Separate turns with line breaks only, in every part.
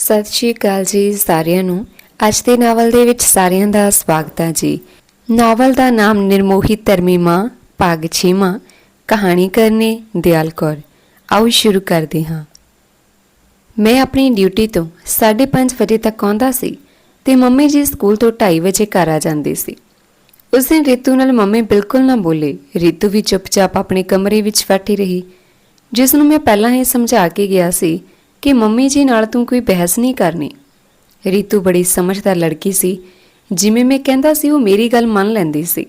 ਸਤਿ ਸ਼੍ਰੀ ਅਕਾਲ ਜੀ ਸਾਰਿਆਂ ਨੂੰ। ਅੱਜ ਦੇ ਨਾਵਲ ਦੇ ਵਿੱਚ ਸਾਰਿਆਂ ਦਾ ਸਵਾਗਤ ਹੈ ਜੀ। ਨਾਵਲ ਦਾ ਨਾਮ ਨਿਰਮੋਹੀ ਤਰਮੀਮਾ ਭਾਗ 6ਵਾਂ ਕਹਾਣੀ ਕਰਨੇ ਦਿਆਲ ਕੌਰ। ਆਓ ਸ਼ੁਰੂ ਕਰਦੇ ਹਾਂ। ਮੈਂ ਆਪਣੀ ਡਿਊਟੀ ਤੋਂ 5:30 ਵਜੇ ਤੱਕ ਆਉਂਦਾ ਸੀ ਤੇ ਮੰਮੀ ਜੀ ਸਕੂਲ ਤੋਂ 2:30 ਵਜੇ ਘਰ ਆ ਜਾਂਦੇ ਸੀ। ਉਸ ਦਿਨ ਰਿਤੂ ਨਾਲ ਮੰਮੀ ਬਿਲਕੁਲ ਨਾ ਬੋਲੇ। ਰਿਤੂ ਵੀ ਚੁੱਪਚਾਪ ਆਪਣੇ ਕਮਰੇ ਵਿੱਚ ਬੈਠੀ ਰਹੀ ਜਿਸ ਨੂੰ ਮੈਂ ਪਹਿਲਾਂ ਹੀ ਸਮਝਾ ਕੇ ਗਿਆ ਸੀ ਕਿ ਮੰਮੀ ਜੀ ਨਾਲ ਤੂੰ ਕੋਈ ਬਹਿਸ ਨਹੀਂ ਕਰਨੀ। ਰੀਤੂ ਬੜੀ ਸਮਝਦਾਰ ਲੜਕੀ ਸੀ। ਜਿਵੇਂ ਮੈਂ ਕਹਿੰਦਾ ਸੀ, ਉਹ ਮੇਰੀ ਗੱਲ ਮੰਨ ਲੈਂਦੀ ਸੀ।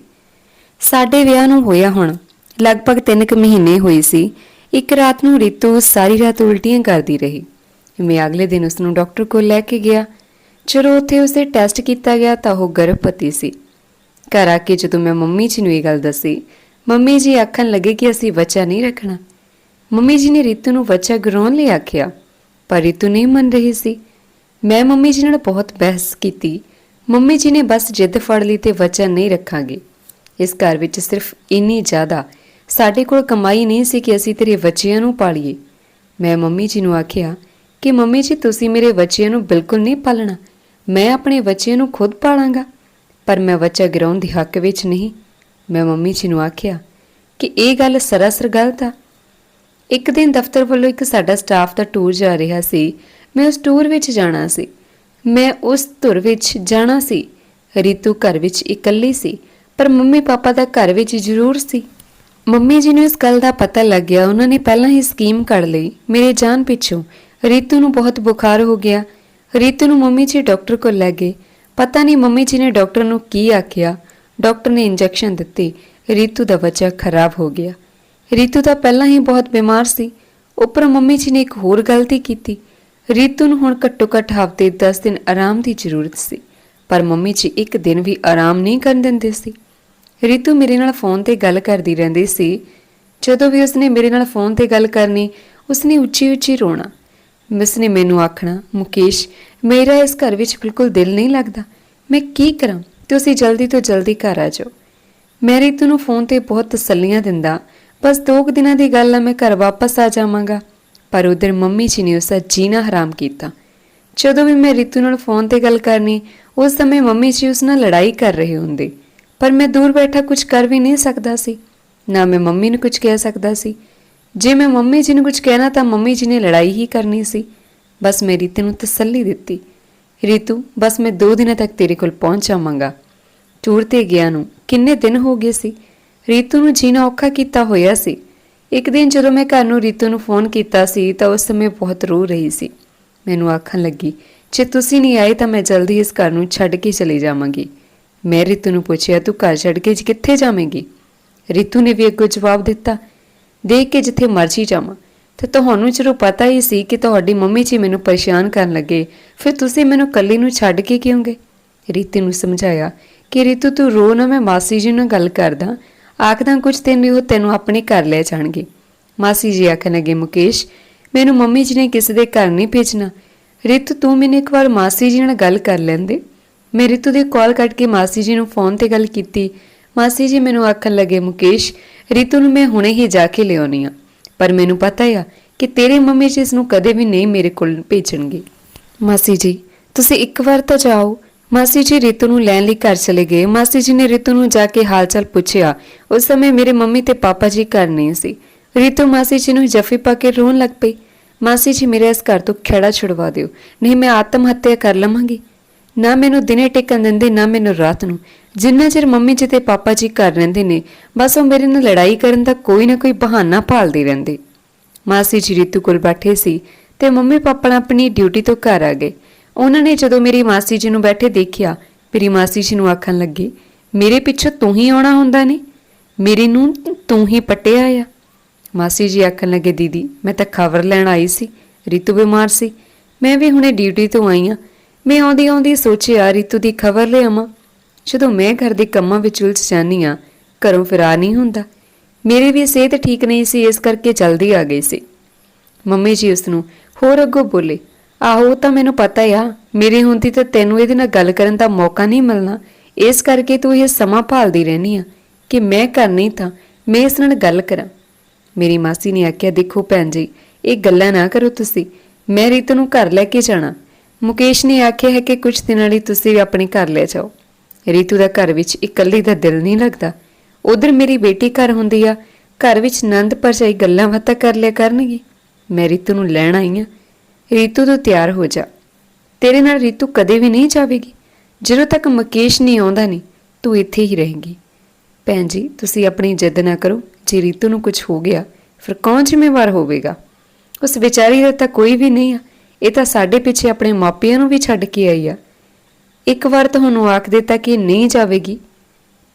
ਸਾਡੇ ਵਿਆਹ ਨੂੰ ਹੋਇਆ ਹੁਣ, ਲਗਭਗ 3 ਕੁ ਮਹੀਨੇ ਹੋਏ ਸੀ। ਇੱਕ ਰਾਤ ਨੂੰ ਰੀਤੂ ਸਾਰੀ ਰਾਤ ਉਲਟੀਆਂ ਕਰਦੀ ਰਹੀ। ਮੈਂ ਅਗਲੇ ਦਿਨ ਉਸ ਨੂੰ ਡਾਕਟਰ ਕੋਲ ਲੈ ਕੇ ਗਿਆ। ਜਦੋਂ ਉੱਥੇ ਉਸੇ ਟੈਸਟ ਕੀਤਾ ਗਿਆ ਤਾਂ ਉਹ ਗਰਭਵਤੀ ਸੀ। ਘਰ ਆ ਕੇ ਜਦੋਂ ਮੈਂ ਮੰਮੀ ਜੀ ਨੂੰ ਇਹ ਗੱਲ ਦੱਸੀ, ਮੰਮੀ ਜੀ ਆਖਣ ਲੱਗੇ ਕਿ ਅਸੀਂ ਬੱਚਾ ਨਹੀਂ ਰੱਖਣਾ। ਮੰਮੀ ਜੀ ਨੇ ਰੀਤੂ ਨੂੰ ਬੱਚਾ ਗਰਾਉਣ ਲਈ ਆਖਿਆ। ਪਰ ਰਿਤੂ ਨਹੀਂ ਮੰਨ ਰਹੀ ਸੀ? ਮੈਂ ਮੰਮੀ ਜੀ ਨਾਲ ਬਹੁਤ ਬਹਿਸ ਕੀਤੀ। ਮੰਮੀ ਜੀ ਨੇ ਬਸ ਜਿੱਦ ਫੜ ਲਈ ਤੇ ਵਚਨ ਨਹੀਂ ਰੱਖਾਂਗੇ। ਇਸ ਘਰ ਵਿੱਚ ਸਿਰਫ ਇੰਨੀ ਜ਼ਿਆਦਾ ਸਾਡੇ ਕੋਲ ਕਮਾਈ ਨਹੀਂ ਸੀ ਕਿ ਅਸੀਂ ਤੇਰੇ ਬੱਚਿਆਂ ਨੂੰ ਪਾਲੀਏ। ਮੈਂ ਮੰਮੀ ਜੀ ਨੂੰ ਆਖਿਆ ਕਿ ਮੰਮੀ ਜੀ, ਤੁਸੀਂ ਮੇਰੇ ਬੱਚਿਆਂ ਨੂੰ ਬਿਲਕੁਲ ਨਹੀਂ ਪਾਲਣਾ। ਮੈਂ ਆਪਣੇ ਬੱਚਿਆਂ ਨੂੰ ਖੁਦ ਪਾਲਾਂਗਾ, ਪਰ ਮੈਂ ਬੱਚਾ ਗਿਰਾਉਣ ਦੇ ਹੱਕ ਵਿੱਚ ਨਹੀਂ। ਮੈਂ ਮੰਮੀ ਜੀ ਨੂੰ ਆਖਿਆ ਕਿ ਇਹ ਗੱਲ ਸਰਾਸਰ ਗਲਤ ਆ। ਇੱਕ ਦਿਨ ਦਫ਼ਤਰ ਵੱਲੋਂ ਇੱਕ ਸਾਡਾ ਸਟਾਫ ਦਾ ਟੂਰ ਜਾ ਰਿਹਾ ਸੀ। ਮੈਂ ਉਸ ਟੂਰ ਵਿੱਚ ਜਾਣਾ ਸੀ। ਮੈਂ ਉਸ ਧੁਰ ਵਿੱਚ ਜਾਣਾ ਸੀ। ਰੀਤੂ ਘਰ ਵਿੱਚ ਇਕੱਲੀ ਸੀ, ਪਰ ਮੰਮੀ ਪਾਪਾ ਦਾ ਘਰ ਵਿੱਚ ਜ਼ਰੂਰ ਸੀ। ਮੰਮੀ ਜੀ ਨੂੰ ਇਸ ਗੱਲ ਦਾ ਪਤਾ ਲੱਗ ਗਿਆ। ਉਹਨਾਂ ਨੇ ਪਹਿਲਾਂ ਹੀ ਸਕੀਮ ਕੱਢ ਲਈ। ਮੇਰੇ ਜਾਨ ਪਿੱਛੋਂ ਰੀਤੂ ਨੂੰ ਬਹੁਤ ਬੁਖਾਰ ਹੋ ਗਿਆ। ਰੀਤੂ ਨੂੰ ਮੰਮੀ ਜੀ ਡਾਕਟਰ ਕੋਲ ਲੈ ਗਏ। ਪਤਾ ਨਹੀਂ ਮੰਮੀ ਜੀ ਨੇ ਡਾਕਟਰ ਨੂੰ ਕੀ ਆਖਿਆ। ਡਾਕਟਰ ਨੇ ਇੰਜੈਕਸ਼ਨ ਦਿੱਤੀ। ਰੀਤੂ ਦਾ ਬੱਚਾ ਖਰਾਬ ਹੋ ਗਿਆ। ਰੀਤੂ ਤਾਂ ਪਹਿਲਾਂ ਹੀ ਬਹੁਤ ਬਿਮਾਰ ਸੀ। ਉੱਪਰ ਮੰਮੀ ਜੀ ਨੇ ਇੱਕ ਹੋਰ ਗਲਤੀ ਕੀਤੀ। ਰੀਤੂ ਨੂੰ ਹੁਣ ਘੱਟੋ ਘੱਟ ਹਫ਼ਤੇ 10 ਦਿਨ ਆਰਾਮ ਦੀ ਜ਼ਰੂਰਤ ਸੀ, ਪਰ ਮੰਮੀ ਜੀ ਇੱਕ ਦਿਨ ਵੀ ਆਰਾਮ ਨਹੀਂ ਕਰਨ ਦਿੰਦੇ ਸੀ। ਰੀਤੂ ਮੇਰੇ ਨਾਲ ਫੋਨ ਤੇ ਗੱਲ ਕਰਦੀ ਰਹਿੰਦੀ ਸੀ। ਜਦੋਂ ਵੀ ਉਸਨੇ ਮੇਰੇ ਨਾਲ ਫੋਨ ਤੇ ਗੱਲ ਕਰਨੀ, ਉਸਨੇ ਉੱਚੀ ਉੱਚੀ ਰੋਣਾ। ਮਿਸ ਨੇ ਮੈਨੂੰ ਆਖਣਾ, ਮੁਕੇਸ਼, ਮੇਰਾ ਇਸ ਘਰ ਵਿੱਚ ਬਿਲਕੁਲ ਦਿਲ ਨਹੀਂ ਲੱਗਦਾ। ਮੈਂ ਕੀ ਕਰਾਂ? ਤੁਸੀਂ ਜਲਦੀ ਤੋਂ ਜਲਦੀ ਘਰ ਆ ਜਾਓ। ਮੈਂ ਰੀਤੂ ਨੂੰ ਫੋਨ ਤੇ ਬਹੁਤ ਤਸੱਲੀਆਂ ਦਿੰਦਾ ਬਸ ਦੋ ਕੁ ਦਿਨਾਂ ਦੀ ਗੱਲ ਆ, ਮੈਂ ਘਰ ਵਾਪਸ ਆ ਜਾਵਾਂਗਾ। ਪਰ ਉਧਰ ਮੰਮੀ ਜੀ ਨੇ ਉਸਦਾ ਜੀਣਾ ਹਰਾਮ ਕੀਤਾ। ਜਦੋਂ ਵੀ ਮੈਂ ਰਿਤੂ ਨਾਲ ਫੋਨ ਤੇ ਗੱਲ ਕਰਨੀ, ਉਸ ਸਮੇਂ ਮੰਮੀ ਜੀ ਉਸ ਨਾਲ ਲੜਾਈ ਕਰ ਰਹੇ ਹੁੰਦੇ। ਪਰ ਮੈਂ ਦੂਰ ਬੈਠਾ ਕੁਝ ਕਰ ਵੀ ਨਹੀਂ ਸਕਦਾ ਸੀ। ਨਾ ਮੈਂ ਮੰਮੀ ਨੂੰ ਕੁਝ ਕਹਿ ਸਕਦਾ ਸੀ। ਜੇ ਮੈਂ ਮੰਮੀ ਜੀ ਨੂੰ ਕੁਝ ਕਹਿਣਾ ਤਾਂ ਮੰਮੀ ਜੀ ਨੇ ਲੜਾਈ ਹੀ ਕਰਨੀ ਸੀ। ਬਸ ਮੈਂ ਰਿਤੂ ਨੂੰ ਤਸੱਲੀ ਦਿੱਤੀ। ਰਿਤੂ, ਬਸ ਮੈਂ 2 ਦਿਨਾਂ ਤੱਕ ਤੇਰੇ ਕੋਲ ਪਹੁੰਚ ਜਾਵਾਂਗਾ। ਟੂਰ ਤੇ ਗਿਆ ਨੂੰ ਕਿੰਨੇ ਦਿਨ ਹੋ ਗਏ ਸੀ? ਰੀਤੂ ਨੂੰ ਜੀਣਾ ਔਖਾ ਕੀਤਾ ਹੋਇਆ ਸੀ। ਇੱਕ ਦਿਨ ਜਦੋਂ ਮੈਂ ਘਰ ਨੂੰ ਰੀਤੂ ਨੂੰ ਫੋਨ ਕੀਤਾ ਸੀ ਤਾਂ ਉਸ ਸਮੇਂ ਬਹੁਤ ਰੋ ਰਹੀ ਸੀ। ਮੈਨੂੰ ਆਖਣ ਲੱਗੀ, ਜੇ ਤੁਸੀਂ ਨਹੀਂ ਆਏ ਤਾਂ ਮੈਂ ਜਲਦੀ ਇਸ ਘਰ ਨੂੰ ਛੱਡ ਕੇ ਚਲੀ ਜਾਵਾਂਗੀ। ਮੈਂ ਰੀਤੂ ਨੂੰ ਪੁੱਛਿਆ, ਤੂੰ ਘਰ ਛੱਡ ਕੇ ਕਿੱਥੇ ਜਾਵੇਂਗੀ? ਰੀਤੂ ਨੇ ਵੀ ਅੱਗੋਂ ਜਵਾਬ ਦਿੱਤਾ, ਦੇਖ ਕੇ ਜਿੱਥੇ ਮਰਜ਼ੀ ਜਾਵਾਂ। ਤੇ ਤੁਹਾਨੂੰ ਜਦੋਂ ਪਤਾ ਹੀ ਸੀ ਕਿ ਤੁਹਾਡੀ ਮੰਮੀ ਜੀ ਮੈਨੂੰ ਪਰੇਸ਼ਾਨ ਕਰਨ ਲੱਗੇ, ਫਿਰ ਤੁਸੀਂ ਮੈਨੂੰ ਕੱਲੀ ਨੂੰ ਛੱਡ ਕੇ ਕਿਉਂ ਗਏ? ਰੀਤੂ ਨੂੰ ਸਮਝਾਇਆ ਕਿ, ਰੀਤੂ, ਤੂੰ ਰੋ ਨਾ, ਮੈਂ ਮਾਸੀ ਜੀ ਨਾਲ ਗੱਲ ਕਰਦਾ। ਆਖਦਾ, ਕੁਝ ਦਿਨ ਵੀ ਉਹ ਤੈਨੂੰ ਆਪਣੇ ਘਰ ਲੈ ਜਾਣਗੇ। ਮਾਸੀ ਜੀ ਆਖਣ ਲੱਗੇ, ਮੁਕੇਸ਼, ਮੈਨੂੰ ਮੰਮੀ ਜੀ ਨੇ ਕਿਸੇ ਦੇ ਘਰ ਨਹੀਂ ਭੇਜਣਾ। ਰਿਤੂ, ਤੂੰ ਮੈਨੂੰ ਇੱਕ ਵਾਰ ਮਾਸੀ ਜੀ ਨਾਲ ਗੱਲ ਕਰ ਲੈਂਦੇ। ਮੈਂ ਰਿਤੂ ਦੇ ਕਾਲ ਕੱਟ ਕੇ ਮਾਸੀ ਜੀ ਨੂੰ ਫੋਨ ਤੇ ਗੱਲ ਕੀਤੀ। ਮਾਸੀ ਜੀ ਮੈਨੂੰ ਆਖਣ ਲੱਗੇ, ਮੁਕੇਸ਼, ਰਿਤੂ ਨੂੰ ਮੈਂ ਹੁਣੇ ਹੀ ਜਾ ਕੇ ਲਿਆਉਣੀ ਆ, ਪਰ ਮੈਨੂੰ ਪਤਾ ਆ ਕਿ ਤੇਰੇ ਮੰਮੀ ਜੀ ਇਸ ਨੂੰ ਕਦੇ ਵੀ ਨਹੀਂ ਮੇਰੇ ਕੋਲ ਭੇਜਣਗੇ। ਮਾਸੀ ਜੀ, ਤੁਸੀਂ ਇੱਕ ਵਾਰ ਤਾਂ ਜਾਓ ਮਾਸੀ ਜੀ ਰਿਤੂ ਨੂੰ ਲੈਣ ਲਈ ਘਰ ਚਲੇ ਗਏ। ਮਾਸੀ ਜੀ ਨੇ ਰਿਤੂ ਨੂੰ ਜਾ ਕੇ ਹਾਲਚਾਲ ਪੁੱਛਿਆ। ਉਸ ਸਮੇਂ ਮੇਰੇ ਮੰਮੀ ਤੇ ਪਾਪਾ ਜੀ ਘਰ ਨਹੀਂ ਸੀ। ਰਿਤੂ ਮਾਸੀ ਜੀ ਨੂੰ ਜਫ਼ੀ ਪਾ ਕੇ ਰੋਣ ਲੱਗ ਪਈ। ਮਾਸੀ ਜੀ ਮੇਰੇ ਇਸ ਘਰ ਤੋਂ ਖੇੜਾ ਛੁਡਵਾ ਦਿਓ। ਨਹੀਂ, ਮੈਂ ਆਤਮ ਹੱਤਿਆ ਕਰ ਲਵਾਂਗੀ। ਨਾ ਮੈਨੂੰ ਦਿਨੇ ਟਿਕਣ ਦਿੰਦੇ, ਨਾ ਮੈਨੂੰ ਰਾਤ ਨੂੰ। ਜਿੰਨਾ ਚਿਰ ਮੰਮੀ ਜੀ ਤੇ ਪਾਪਾ ਜੀ ਘਰ ਰਹਿੰਦੇ ਨੇ, ਬਸ ਉਹ ਮੇਰੇ ਨਾਲ ਲੜਾਈ ਕਰਨ ਦਾ ਕੋਈ ਨਾ ਕੋਈ ਬਹਾਨਾ ਭਾਲਦੇ ਰਹਿੰਦੇ। ਮਾਸੀ ਜੀ ਰਿਤੂ ਕੋਲ ਬੈਠੇ ਸੀ ਤੇ ਮੰਮੀ ਪਾਪਾ ਆਪਣੀ ਡਿਊਟੀ ਤੋਂ ਘਰ ਆ ਗਏ। ਉਹਨਾਂ ਨੇ ਜਦੋਂ ਮੇਰੀ ਮਾਸੀ ਜੀ ਨੂੰ ਬੈਠੇ ਦੇਖਿਆ, ਮੇਰੀ ਮਾਸੀ ਜੀ ਨੂੰ ਆਖਣ ਲੱਗੇ, ਮੇਰੇ ਪਿੱਛੇ ਤੂੰ ਹੀ ਆਉਣਾ ਹੁੰਦਾ ਨੇ, ਮੇਰੀ ਨੂੰ ਤੂੰ ਹੀ ਪਟਿਆ ਆ। ਮਾਸੀ ਜੀ ਆਖਣ ਲੱਗੇ, ਦੀਦੀ, ਮੈਂ ਤਾਂ ਖਬਰ ਲੈਣ ਆਈ ਸੀ, ਰਿਤੂ ਬਿਮਾਰ ਸੀ, ਮੈਂ ਵੀ ਹੁਣੇ ਡਿਊਟੀ ਤੋਂ ਆਈ ਆ, ਮੈਂ ਆਉਂਦੀ ਆਉਂਦੀ ਸੋਚਿਆ, ਰਿਤੂ ਦੀ ਖਬਰ ਲਿਆਵਾਂ ਜਦੋਂ ਮੈਂ ਘਰ ਦੇ ਕੰਮਾਂ ਵਿੱਚ ਉਲਝ ਜਾਂਦੀ ਆ, ਘਰੋਂ ਫਿਰਾ ਨਹੀਂ ਹੁੰਦਾ। ਮੇਰੀ ਵੀ ਸਿਹਤ ਠੀਕ ਨਹੀਂ ਸੀ, ਇਸ ਕਰਕੇ ਜਲਦੀ ਆ ਗਈ ਸੀ। ਮੰਮੀ ਜੀ ਉਸ ਨੂੰ ਹੋਰ ਅੱਗੋਂ ਬੋਲੇ ਆਹੋ, ਉਹ ਤਾਂ ਮੈਨੂੰ ਪਤਾ ਆ। ਮੇਰੀ ਹੁੰਦੀ ਤਾਂ ਤੈਨੂੰ ਇਹਦੇ ਨਾਲ ਗੱਲ ਕਰਨ ਦਾ ਮੌਕਾ ਨਹੀਂ ਮਿਲਣਾ। ਇਸ ਕਰਕੇ ਤੂੰ ਇਹ ਸਮਾਂ ਭਾਲਦੀ ਰਹਿਨੀ ਆ ਕਿ ਮੈਂ ਘਰ ਨਹੀਂ ਤਾਂ ਮੈਂ ਇਸ ਨਾਲ ਗੱਲ ਕਰਾਂ। ਮੇਰੀ ਮਾਸੀ ਨੇ ਆਖਿਆ, ਦੇਖੋ ਭੈਣ ਜੀ, ਇਹ ਗੱਲਾਂ ਨਾ ਕਰੋ ਤੁਸੀਂ। ਮੈਂ ਰੀਤ ਨੂੰ ਘਰ ਲੈ ਕੇ ਜਾਣਾ। ਮੁਕੇਸ਼ ਨੇ ਆਖਿਆ ਹੈ ਕਿ ਕੁਝ ਦਿਨਾਂ ਲਈ ਤੁਸੀਂ ਵੀ ਆਪਣੇ ਘਰ ਲੈ ਜਾਓ। ਰੀਤੂ ਦਾ ਘਰ ਵਿੱਚ ਇਕੱਲੀ ਦਾ ਦਿਲ ਨਹੀਂ ਲੱਗਦਾ। ਉਧਰ ਮੇਰੀ ਬੇਟੀ ਘਰ ਹੁੰਦੀ ਆ। ਘਰ ਵਿੱਚ ਨੰਦ ਭਰਜਾਈ ਗੱਲਾਂ ਬਾਤਾਂ ਕਰ ਲਿਆ ਕਰਨਗੇ। ਮੈਂ ਰੀਤੂ ਨੂੰ ਲੈਣ ਆਈ ਆ। ਰੀਤੂ ਤੋਂ ਤਿਆਰ ਹੋ ਜਾ। ਤੇਰੇ ਨਾਲ ਰੀਤੂ ਕਦੇ ਵੀ ਨਹੀਂ ਜਾਵੇਗੀ। ਜਦੋਂ ਤੱਕ ਮੁਕੇਸ਼ ਨਹੀਂ ਆਉਂਦਾ ਨਹੀਂ ਤੂੰ ਇੱਥੇ ਹੀ ਰਹੇਂਗੀ। ਭੈਣ ਜੀ, ਤੁਸੀਂ ਆਪਣੀ ਜਿੱਦ ਨਾ ਕਰੋ। ਜੇ ਰੀਤੂ ਨੂੰ ਕੁਝ ਹੋ ਗਿਆ, ਫਿਰ ਕੌਣ ਜ਼ਿੰਮੇਵਾਰ ਹੋਵੇਗਾ? ਉਸ ਵਿਚਾਰੀ ਦਾ ਤਾਂ ਕੋਈ ਵੀ ਨਹੀਂ ਆ। ਇਹ ਤਾਂ ਸਾਡੇ ਪਿੱਛੇ ਆਪਣੇ ਮਾਪਿਆਂ ਨੂੰ ਵੀ ਛੱਡ ਕੇ ਆਈ ਆ। ਇੱਕ ਵਾਰ ਤੁਹਾਨੂੰ ਆਖ ਦਿੱਤਾ ਕਿ ਨਹੀਂ ਜਾਵੇਗੀ।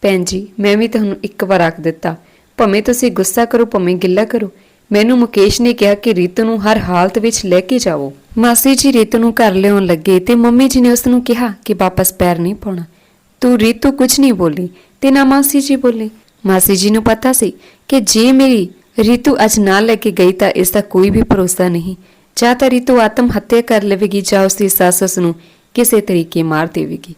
ਭੈਣ ਜੀ, ਮੈਂ ਵੀ ਤੁਹਾਨੂੰ ਇੱਕ ਵਾਰ ਆਖ ਦਿੱਤਾ। ਭਾਵੇਂ ਤੁਸੀਂ ਗੁੱਸਾ ਕਰੋ, ਭਾਵੇਂ ਗਿੱਲਾ ਕਰੋ ਮੈਨੂੰ ਮੁਕੇਸ਼ ਨੇ ਕਿਹਾ ਕਿ ਰੀਤੂ ਨੂੰ ਹਰ ਹਾਲਤ ਵਿੱਚ ਲੈ ਕੇ ਜਾਓ ਮਾਸੀ ਜੀ ਰੀਤੂ ਨੂੰ ਘਰ ਲਿਆਉਣ ਲੱਗੇ ਤੇ ਮੰਮੀ ਜੀ ਨੇ ਉਸ ਨੂੰ ਕਿਹਾ ਕਿ ਵਾਪਸ ਪੈਰ ਨਹੀਂ ਪਾਉਣਾ। ਤੂੰ ਰੀਤੂ ਕੁਝ ਨਹੀਂ ਬੋਲੀ ਤੇ ਨਾ ਮਾਸੀ ਜੀ ਬੋਲੇ। ਮਾਸੀ ਜੀ ਨੂੰ ਪਤਾ ਸੀ ਕਿ ਜੇ ਮੇਰੀ ਰੀਤੂ ਅੱਜ ਨਾਲ ਲੈ ਕੇ ਗਈ ਤਾਂ ਇਸ ਦਾ ਕੋਈ ਵੀ ਭਰੋਸਾ ਨਹੀਂ। ਜਾਂ ਤਾਂ ਰੀਤੂ ਆਤਮ ਹੱਤਿਆ ਕਰ ਲਵੇਗੀ ਜਾਂ ਉਸ ਦੀ ਸੱਸ ਉਸ ਨੂੰ ਕਿਸੇ ਤਰੀਕੇ ਮਾਰ ਦੇਵੇਗੀ।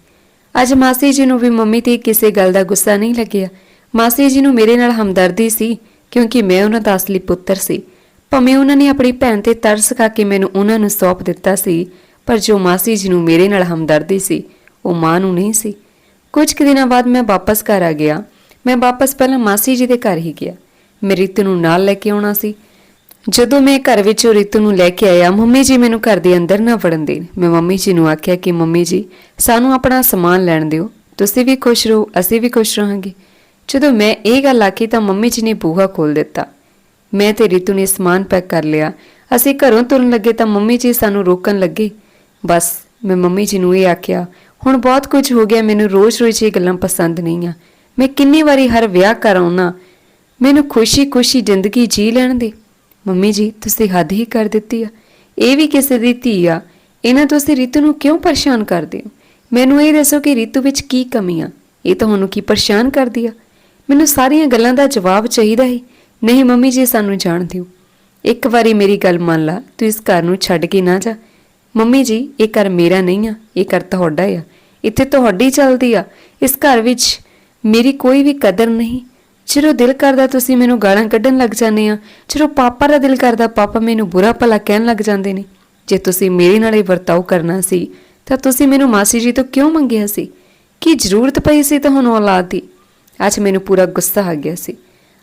ਅੱਜ ਮਾਸੀ ਜੀ ਨੂੰ ਵੀ ਮੰਮੀ ਤੇ ਕਿਸੇ ਗੱਲ ਦਾ ਗੁੱਸਾ ਨਹੀਂ ਲੱਗਿਆ। ਮਾਸੀ ਜੀ ਨੂੰ ਮੇਰੇ ਨਾਲ ਹਮਦਰਦੀ ਸੀ ਕਿਉਂਕਿ ਮੈਂ ਉਹਨਾਂ ਦਾ ਅਸਲੀ ਪੁੱਤਰ ਸੀ। ਭਾਵੇਂ ਉਹਨਾਂ ਨੇ ਆਪਣੀ ਭੈਣ ਤੇ ਤਰਸ ਖਾ ਕੇ ਮੈਨੂੰ ਉਹਨਾਂ ਨੂੰ ਸੌਂਪ ਦਿੱਤਾ ਸੀ, ਪਰ ਜੋ ਮਾਸੀ ਜੀ ਨੂੰ ਮੇਰੇ ਨਾਲ ਹਮਦਰਦੀ ਸੀ, ਉਹ ਮਾਂ ਨੂੰ ਨਹੀਂ ਸੀ। ਕੁਝ ਕੁ ਦਿਨਾਂ ਬਾਅਦ ਮੈਂ ਵਾਪਸ ਘਰ ਆ ਗਿਆ। ਮੈਂ ਵਾਪਸ ਪਹਿਲਾਂ ਮਾਸੀ ਜੀ ਦੇ ਘਰ ਹੀ ਗਿਆ। ਮੈਂ ਰੀਤੂ ਨੂੰ ਨਾਲ ਲੈ ਕੇ ਆਉਣਾ ਸੀ। ਜਦੋਂ ਮੈਂ ਘਰ ਵਿੱਚੋਂ ਰੀਤੂ ਨੂੰ ਲੈ ਕੇ ਆਇਆ, ਮੰਮੀ ਜੀ ਮੈਨੂੰ ਘਰ ਦੇ ਅੰਦਰ ਨਾ ਵੜਨ ਦੇਣ। ਮੈਂ ਮੰਮੀ ਜੀ ਨੂੰ ਆਖਿਆ ਕਿ ਮੰਮੀ ਜੀ, ਸਾਨੂੰ ਆਪਣਾ ਸਮਾਨ ਲੈਣ ਦਿਓ। ਤੁਸੀਂ ਵੀ ਖੁਸ਼ ਰਹੋ, ਅਸੀਂ ਵੀ ਖੁਸ਼ ਰਹਾਂਗੇ। ਜਦੋਂ ਮੈਂ ਇਹ ਗੱਲ ਆਖੀ ਤਾਂ ਮੰਮੀ ਜੀ ਨੇ ਬੂਹਾ ਖੋਲ ਦਿੱਤਾ। ਮੈਂ ਤੇ ਰਿਤੂ ਨੇ ਸਮਾਨ ਪੈਕ ਕਰ ਲਿਆ। ਅਸੀਂ ਘਰੋਂ ਤੁਰਨ ਲੱਗੇ ਤਾਂ ਮੰਮੀ ਜੀ ਸਾਨੂੰ ਰੋਕਣ ਲੱਗੇ। ਬਸ ਮੈਂ ਮੰਮੀ ਜੀ ਨੂੰ ਇਹ ਆਖਿਆ, ਹੁਣ ਬਹੁਤ ਕੁਝ ਹੋ ਗਿਆ, ਮੈਨੂੰ ਰੋਜ਼-ਰੋਜ਼ ਇਹ ਗੱਲਾਂ ਪਸੰਦ ਨਹੀਂ ਆ ਮੈਂ ਕਿੰਨੀ ਵਾਰੀ ਹਰ ਵਿਆਹ ਕਰਾਉਣਾ ਮੈਨੂੰ ਖੁਸ਼ੀ-ਖੁਸ਼ੀ ਜ਼ਿੰਦਗੀ ਜੀ ਲੈਣ ਦੇ। ਮੰਮੀ ਜੀ, ਤੁਸੀਂ ਹੱਦ ਹੀ ਕਰ ਦਿੱਤੀ ਆ। ਇਹ ਵੀ ਕਿਸੇ ਦੀ ਧੀ ਆ। ਇਹਨਾਂ ਤੁਸੀਂ ਰਿਤੂ ਨੂੰ ਕਿਉਂ ਪਰੇਸ਼ਾਨ ਕਰਦੇ ਹੋ? ਮੈਨੂੰ ਇਹ ਦੱਸੋ ਕਿ ਰਿਤੂ ਵਿੱਚ ਕੀ ਕਮੀ ਆ। ਇਹ ਤੁਹਾਨੂੰ ਕੀ ਪਰੇਸ਼ਾਨ ਕਰਦੀ ਆ? ਮੈਨੂੰ ਸਾਰੀਆਂ ਗੱਲਾਂ ਦਾ ਜਵਾਬ ਚਾਹੀਦਾ ਹੈ ਨਹੀਂ, ਮੰਮੀ ਜੀ, ਸਾਨੂੰ ਜਾਣ ਦਿਓ। ਇੱਕ ਵਾਰੀ ਮੇਰੀ ਗੱਲ ਮੰਨ ਲਾ, ਤੂੰ ਇਸ ਘਰ ਨੂੰ ਛੱਡ ਕੇ ਨਾ ਜਾ। ਮੰਮੀ ਜੀ, ਇਹ ਘਰ ਮੇਰਾ ਨਹੀਂ ਆ, ਇਹ ਘਰ ਤੁਹਾਡਾ ਆ। ਇੱਥੇ ਤੁਹਾਡੀ ਚੱਲਦੀ ਆ। ਇਸ ਘਰ ਵਿੱਚ ਮੇਰੀ ਕੋਈ ਵੀ ਕਦਰ ਨਹੀਂ। ਜਦੋਂ ਦਿਲ ਕਰਦਾ ਤੁਸੀਂ ਮੈਨੂੰ ਗਾਲਾਂ ਕੱਢਣ ਲੱਗ ਜਾਂਦੇ ਆ, ਜਦੋਂ ਪਾਪਾ ਦਾ ਦਿਲ ਕਰਦਾ ਪਾਪਾ ਮੈਨੂੰ ਬੁਰਾ ਭਲਾ ਕਹਿਣ ਲੱਗ ਜਾਂਦੇ ਨੇ। ਜੇ ਤੁਸੀਂ ਮੇਰੇ ਨਾਲ ਇਹ ਵਰਤਾਓ ਕਰਨਾ ਸੀ, ਤਾਂ ਤੁਸੀਂ ਮੈਨੂੰ ਮਾਸੀ ਜੀ ਤੋਂ ਕਿਉਂ ਮੰਗਿਆ ਸੀ? ਕੀ ਜ਼ਰੂਰਤ ਪਈ ਸੀ ਤੁਹਾਨੂੰ ਔਲਾਦ ਦੀ? ਅੱਜ ਮੈਨੂੰ ਪੂਰਾ ਗੁੱਸਾ ਆ ਗਿਆ ਸੀ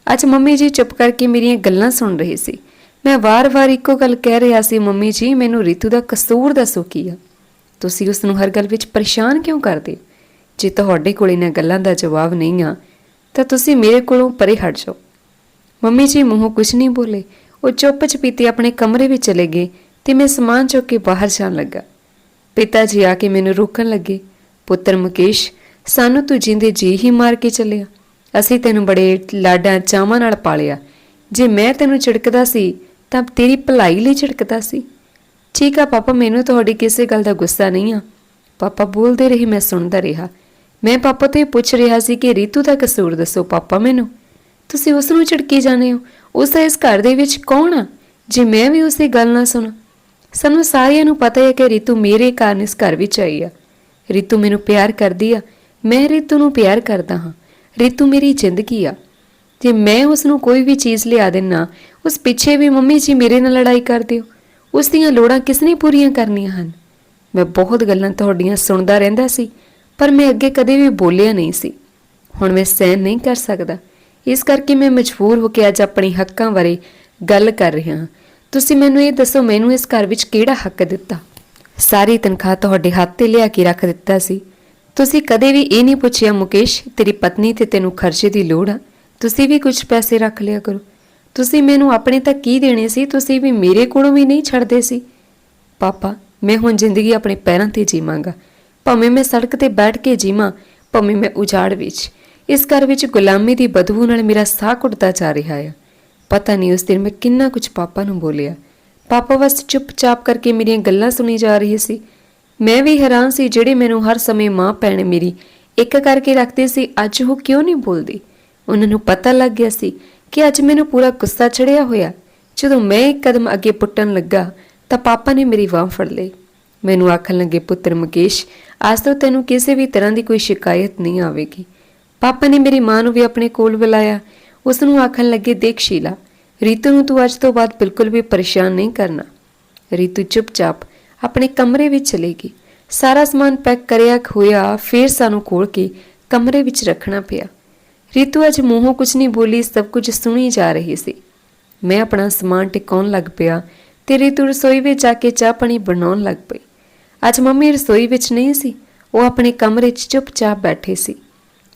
ਅੱਜ ਮੰਮੀ ਜੀ ਚੁੱਪ ਕਰਕੇ ਮੇਰੀਆਂ ਗੱਲਾਂ ਸੁਣ ਰਹੇ ਸੀ ਮੈਂ ਵਾਰ-ਵਾਰ ਇੱਕੋ ਗੱਲ ਕਹਿ ਰਿਹਾ ਸੀ ਮੰਮੀ ਜੀ ਮੈਨੂੰ ਰੀਤੂ ਦਾ ਕਸੂਰ ਦੱਸੋ ਕੀ ਆ ਤੁਸੀਂ ਉਸ ਨੂੰ ਹਰ ਗੱਲ ਵਿੱਚ ਪਰੇਸ਼ਾਨ ਕਿਉਂ ਕਰਦੇ ਜੇ ਤੁਹਾਡੇ ਕੋਲ ਇਹਨਾਂ ਗੱਲਾਂ ਦਾ ਜਵਾਬ ਨਹੀਂ ਆ ਤਾਂ ਤੁਸੀਂ ਮੇਰੇ ਕੋਲੋਂ ਪਰੇ ਹਟ ਜਾਓ ਮੰਮੀ ਜੀ ਮੂੰਹੋਂ ਕੁਝ ਨਹੀਂ ਬੋਲੇ ਉਹ ਚੁੱਪ ਚਪੀਤੇ ਆਪਣੇ ਕਮਰੇ ਵਿੱਚ ਚਲੇ ਗਏ ਤੇ ਮੈਂ ਸਮਾਨ ਚੁੱਕ ਕੇ ਬਾਹਰ ਜਾਣ ਲੱਗਾ ਪਿਤਾ ਜੀ ਆ ਕੇ ਮੈਨੂੰ ਰੋਕਣ ਲੱਗੇ ਪੁੱਤਰ ਮੁਕੇਸ਼ ਸਾਨੂੰ ਤੂੰ ਜਿੰਦੇ ਜੀ ਹੀ ਮਾਰ ਕੇ ਚੱਲਿਆ। ਅਸੀਂ ਤੈਨੂੰ ਬੜੇ ਲਾਡਾਂ ਚਾਵਾਂ ਨਾਲ ਪਾਲਿਆ। ਜੇ ਮੈਂ ਤੈਨੂੰ ਝਿੜਕਦਾ ਸੀ, ਤਾਂ ਤੇਰੀ ਭਲਾਈ ਲਈ ਝਿੜਕਦਾ ਸੀ। ਠੀਕ ਆ ਪਾਪਾ, ਮੈਨੂੰ ਤੁਹਾਡੀ ਕਿਸੇ ਗੱਲ ਦਾ ਗੁੱਸਾ ਨਹੀਂ ਆ। ਪਾਪਾ ਬੋਲਦੇ ਰਹੇ, ਮੈਂ ਸੁਣਦਾ ਰਿਹਾ। ਮੈਂ ਪਾਪਾ ਤੋਂ ਇਹ ਪੁੱਛ ਰਿਹਾ ਸੀ ਕਿ ਰੀਤੂ ਦਾ ਕਸੂਰ ਦੱਸੋ ਪਾਪਾ ਮੈਨੂੰ। ਤੁਸੀਂ ਉਸ ਨੂੰ ਝਿੜਕੀ ਜਾਂਦੇ ਹੋ। ਉਸ ਦਾ ਇਸ ਘਰ ਦੇ ਵਿੱਚ ਕੌਣ ਆ? ਜੇ ਮੈਂ ਵੀ ਉਸੇ ਗੱਲ ਨਾ ਸੁਣਾ। ਸਾਨੂੰ ਸਾਰਿਆਂ ਨੂੰ ਪਤਾ ਹੈ ਕਿ ਰੀਤੂ ਮੇਰੇ ਕਾਰਨ ਇਸ ਘਰ ਵਿੱਚ ਆਈ ਆ। ਰੀਤੂ ਮੈਨੂੰ ਪਿਆਰ ਕਰਦੀ ਆ। ਮੈਂ ਰਿਤੂ ਨੂੰ ਪਿਆਰ ਕਰਦਾ ਹਾਂ। ਰਿਤੂ ਮੇਰੀ ਜ਼ਿੰਦਗੀ ਆ। ਜੇ ਮੈਂ ਉਸ ਨੂੰ ਕੋਈ ਵੀ ਚੀਜ਼ ਲਿਆ ਦੇਣਾ ਉਸ ਪਿੱਛੇ ਵੀ ਮੰਮੀ ਜੀ ਮੇਰੇ ਨਾਲ ਲੜਾਈ ਕਰਦੇ ਹੋ। ਉਸ ਦੀਆਂ ਲੋੜਾਂ ਕਿਸ ਨੇ ਪੂਰੀਆਂ ਕਰਨੀਆਂ ਹਨ? ਮੈਂ ਬਹੁਤ ਗੱਲਾਂ ਤੁਹਾਡੀਆਂ ਸੁਣਦਾ ਰਹਿੰਦਾ ਸੀ, ਪਰ ਮੈਂ ਅੱਗੇ ਕਦੇ ਵੀ ਬੋਲਿਆ ਨਹੀਂ ਸੀ। ਹੁਣ ਮੈਂ ਸਹਿਨ ਨਹੀਂ ਕਰ ਸਕਦਾ। ਇਸ ਕਰਕੇ ਮੈਂ ਮਜਬੂਰ ਹੋ ਕੇ ਅੱਜ ਆਪਣੇ ਹੱਕਾਂ ਬਾਰੇ ਗੱਲ ਕਰ ਰਿਹਾ ਹਾਂ। ਤੁਸੀਂ ਮੈਨੂੰ ਇਹ ਦੱਸੋ, ਮੈਨੂੰ ਇਸ ਘਰ ਵਿੱਚ ਕਿਹੜਾ ਹੱਕ ਦਿੱਤਾ? ਸਾਰੀ ਤਨਖਾਹ ਤੁਹਾਡੇ ਹੱਥ ਤੇ ਲਿਆ ਕੇ ਰੱਖ ਦਿੱਤਾ ਸੀ। ਤੁਸੀਂ ਕਦੇ ਵੀ ਇਹ ਨਹੀਂ ਪੁੱਛਿਆ ਮੁਕੇਸ਼, ਤੇਰੀ ਪਤਨੀ ਤੇ ਤੈਨੂੰ ਖਰਚੇ ਦੀ ਲੋੜ ਆ। ਤੁਸੀਂ ਵੀ ਕੁਝ ਪੈਸੇ ਰੱਖ ਲਿਆ ਕਰੋ। ਤੁਸੀਂ ਮੈਨੂੰ ਆਪਣੇ ਤੱਕ ਕੀ ਦੇਣੇ ਸੀ, ਤੁਸੀਂ ਵੀ ਮੇਰੇ ਕੋਲੋਂ ਵੀ ਨਹੀਂ ਛੱਡਦੇ ਸੀ। ਪਾਪਾ, ਮੈਂ ਹੁਣ ਜ਼ਿੰਦਗੀ ਆਪਣੇ ਪੈਰਾਂ ਤੇ ਜੀਵਾਂਗਾ। ਭਾਵੇਂ ਮੈਂ ਸੜਕ ਤੇ ਬੈਠ ਕੇ ਜੀਵਾਂ, ਭਾਵੇਂ ਮੈਂ ਉਜਾੜ ਵਿੱਚ। ਇਸ ਘਰ ਵਿੱਚ ਗੁਲਾਮੀ ਦੀ ਬਦਬੂ ਨਾਲ ਮੇਰਾ ਸਾਹ ਘੁੱਟਦਾ ਜਾ ਰਿਹਾ ਹੈ ਪਤਾ ਨਹੀਂ ਉਸ ਦਿਨ ਮੈਂ ਕਿੰਨਾ ਕੁਝ ਪਾਪਾ ਨੂੰ ਬੋਲਿਆ। ਪਾਪਾ ਬਸ ਚੁੱਪਚਾਪ ਕਰਕੇ ਮੇਰੀਆਂ ਗੱਲਾਂ ਸੁਣੀ ਜਾ ਰਹੀ ਸੀ। ਮੈਂ ਵੀ ਹੈਰਾਨ ਸੀ ਜਿਹੜੇ ਮੈਨੂੰ ਹਰ ਸਮੇਂ ਮਾਂ ਭੈਣ ਮੇਰੀ ਇੱਕ ਕਰਕੇ ਰੱਖਦੇ ਸੀ, ਅੱਜ ਉਹ ਕਿਉਂ ਨਹੀਂ ਬੋਲਦੀ? ਉਹਨਾਂ ਨੂੰ ਪਤਾ ਲੱਗ ਗਿਆ ਸੀ ਕਿ ਅੱਜ ਮੈਨੂੰ ਪੂਰਾ ਗੁੱਸਾ ਚੜਿਆ ਹੋਇਆ। ਜਦੋਂ ਮੈਂ ਇੱਕ ਕਦਮ ਅੱਗੇ ਪੁੱਟਣ ਲੱਗਾ, ਤਾਂ ਪਾਪਾ ਨੇ ਮੇਰੀ ਬਾਂਹ ਫੜ ਲਈ। ਮੈਨੂੰ ਆਖਣ ਲੱਗੇ, ਪੁੱਤਰ ਮੁਕੇਸ਼, ਅੱਜ ਤੋਂ ਤੈਨੂੰ ਕਿਸੇ ਵੀ ਤਰ੍ਹਾਂ ਦੀ ਕੋਈ ਸ਼ਿਕਾਇਤ ਨਹੀਂ ਆਵੇਗੀ। ਪਾਪਾ ਨੇ ਮੇਰੀ ਮਾਂ ਨੂੰ ਵੀ ਆਪਣੇ ਕੋਲ ਬੁਲਾਇਆ। ਉਸ ਨੂੰ ਆਖਣ ਲੱਗੇ, ਦੇਖ ਸ਼ੀਲਾ, ਰੀਤੂ ਨੂੰ ਤੂੰ ਅੱਜ ਤੋਂ ਬਾਅਦ ਬਿਲਕੁਲ ਵੀ ਪਰੇਸ਼ਾਨ ਨਹੀਂ ਕਰਨਾ। ਰੀਤੂ ਚੁੱਪਚਾਪ ਆਪਣੇ ਕਮਰੇ ਵਿੱਚ ਚਲੇ ਗਈ। ਸਾਰਾ ਸਮਾਨ ਪੈਕ ਕਰਿਆ ਹੋਇਆ ਫਿਰ ਸਾਨੂੰ ਖੋਲ ਕੇ ਕਮਰੇ ਵਿੱਚ ਰੱਖਣਾ ਪਿਆ। ਰੀਤੂ ਅੱਜ ਮੂੰਹੋਂ ਕੁਝ ਨਹੀਂ ਬੋਲੀ, ਸਭ ਕੁਝ ਸੁਣੀ ਜਾ ਰਹੀ ਸੀ। ਮੈਂ ਆਪਣਾ ਸਮਾਨ ਟਿਕਾਉਣ ਲੱਗ ਪਿਆ ਤੇ ਰੀਤੂ ਰਸੋਈ ਵਿੱਚ ਜਾ ਕੇ ਚਾਹ ਪਾਣੀ ਬਣਾਉਣ ਲੱਗ ਪਈ। ਅੱਜ ਮੰਮੀ ਰਸੋਈ ਵਿੱਚ ਨਹੀਂ ਸੀ, ਉਹ ਆਪਣੇ ਕਮਰੇ 'ਚ ਚੁੱਪਚਾਪ ਬੈਠੇ ਸੀ।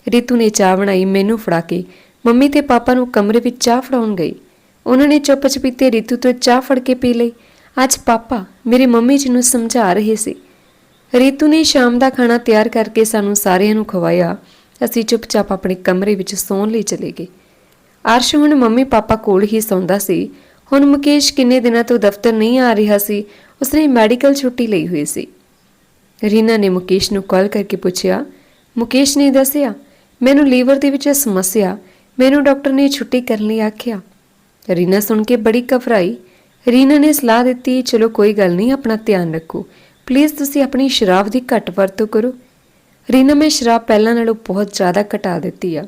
ਰੀਤੂ ਨੇ ਚਾਹ ਬਣਾਈ, ਮੈਨੂੰ ਫੜਾ ਕੇ ਮੰਮੀ ਤੇ ਪਾਪਾ ਨੂੰ ਕਮਰੇ ਵਿੱਚ ਚਾਹ ਫੜਾਉਣ ਗਈ। ਉਹਨਾਂ ਨੇ ਚੁੱਪ ਚਪੀਤੇ ਰੀਤੂ ਤੋਂ ਚਾਹ ਫੜ ਕੇ ਪੀ ਲਈ। ਅੱਜ ਪਾਪਾ ਮੇਰੇ ਮੰਮੀ ਜੀ ਨੂੰ ਸਮਝਾ ਰਹੇ ਸੀ। ਰੀਤੂ ਨੇ ਸ਼ਾਮ ਦਾ ਖਾਣਾ ਤਿਆਰ ਕਰਕੇ ਸਾਨੂੰ ਸਾਰਿਆਂ ਨੂੰ ਖਵਾਇਆ। ਅਸੀਂ ਚੁੱਪਚਾਪ ਆਪਣੇ ਕਮਰੇ ਵਿੱਚ ਸੌਣ ਲਈ ਚਲੇ ਗਏ। ਅਰਸ਼ ਹੁਣ ਮੰਮੀ ਪਾਪਾ ਕੋਲ ਹੀ ਸੌਂਦਾ ਸੀ। ਹੁਣ ਮੁਕੇਸ਼ ਕਿੰਨੇ ਦਿਨਾਂ ਤੋਂ ਦਫ਼ਤਰ ਨਹੀਂ ਆ ਰਿਹਾ ਸੀ, ਉਸਨੇ ਮੈਡੀਕਲ ਛੁੱਟੀ ਲਈ ਹੋਈ ਸੀ। ਰੀਨਾ ਨੇ ਮੁਕੇਸ਼ ਨੂੰ ਕਾਲ ਕਰਕੇ ਪੁੱਛਿਆ, ਮੁਕੇਸ਼ ਨੇ ਦੱਸਿਆ, ਮੈਨੂੰ ਲੀਵਰ ਦੇ ਵਿੱਚ ਸਮੱਸਿਆ, ਮੈਨੂੰ ਡਾਕਟਰ ਨੇ ਛੁੱਟੀ ਕਰਨ ਲਈ ਆਖਿਆ। ਰੀਨਾ ਸੁਣ ਕੇ ਬੜੀ ਘਬਰਾਈ। ਰੀਨਾ ਨੇ ਸਲਾਹ ਦਿੱਤੀ, ਚਲੋ ਕੋਈ ਗੱਲ ਨਹੀਂ, ਆਪਣਾ ਧਿਆਨ ਰੱਖੋ। ਪਲੀਜ਼ ਤੁਸੀਂ ਆਪਣੀ ਸ਼ਰਾਬ ਦੀ ਘੱਟ ਵਰਤੋਂ ਕਰੋ। ਰੀਨਾ, ਮੈਂ ਸ਼ਰਾਬ ਪਹਿਲਾਂ ਨਾਲੋਂ ਬਹੁਤ ਜ਼ਿਆਦਾ ਘਟਾ ਦਿੱਤੀ ਆ।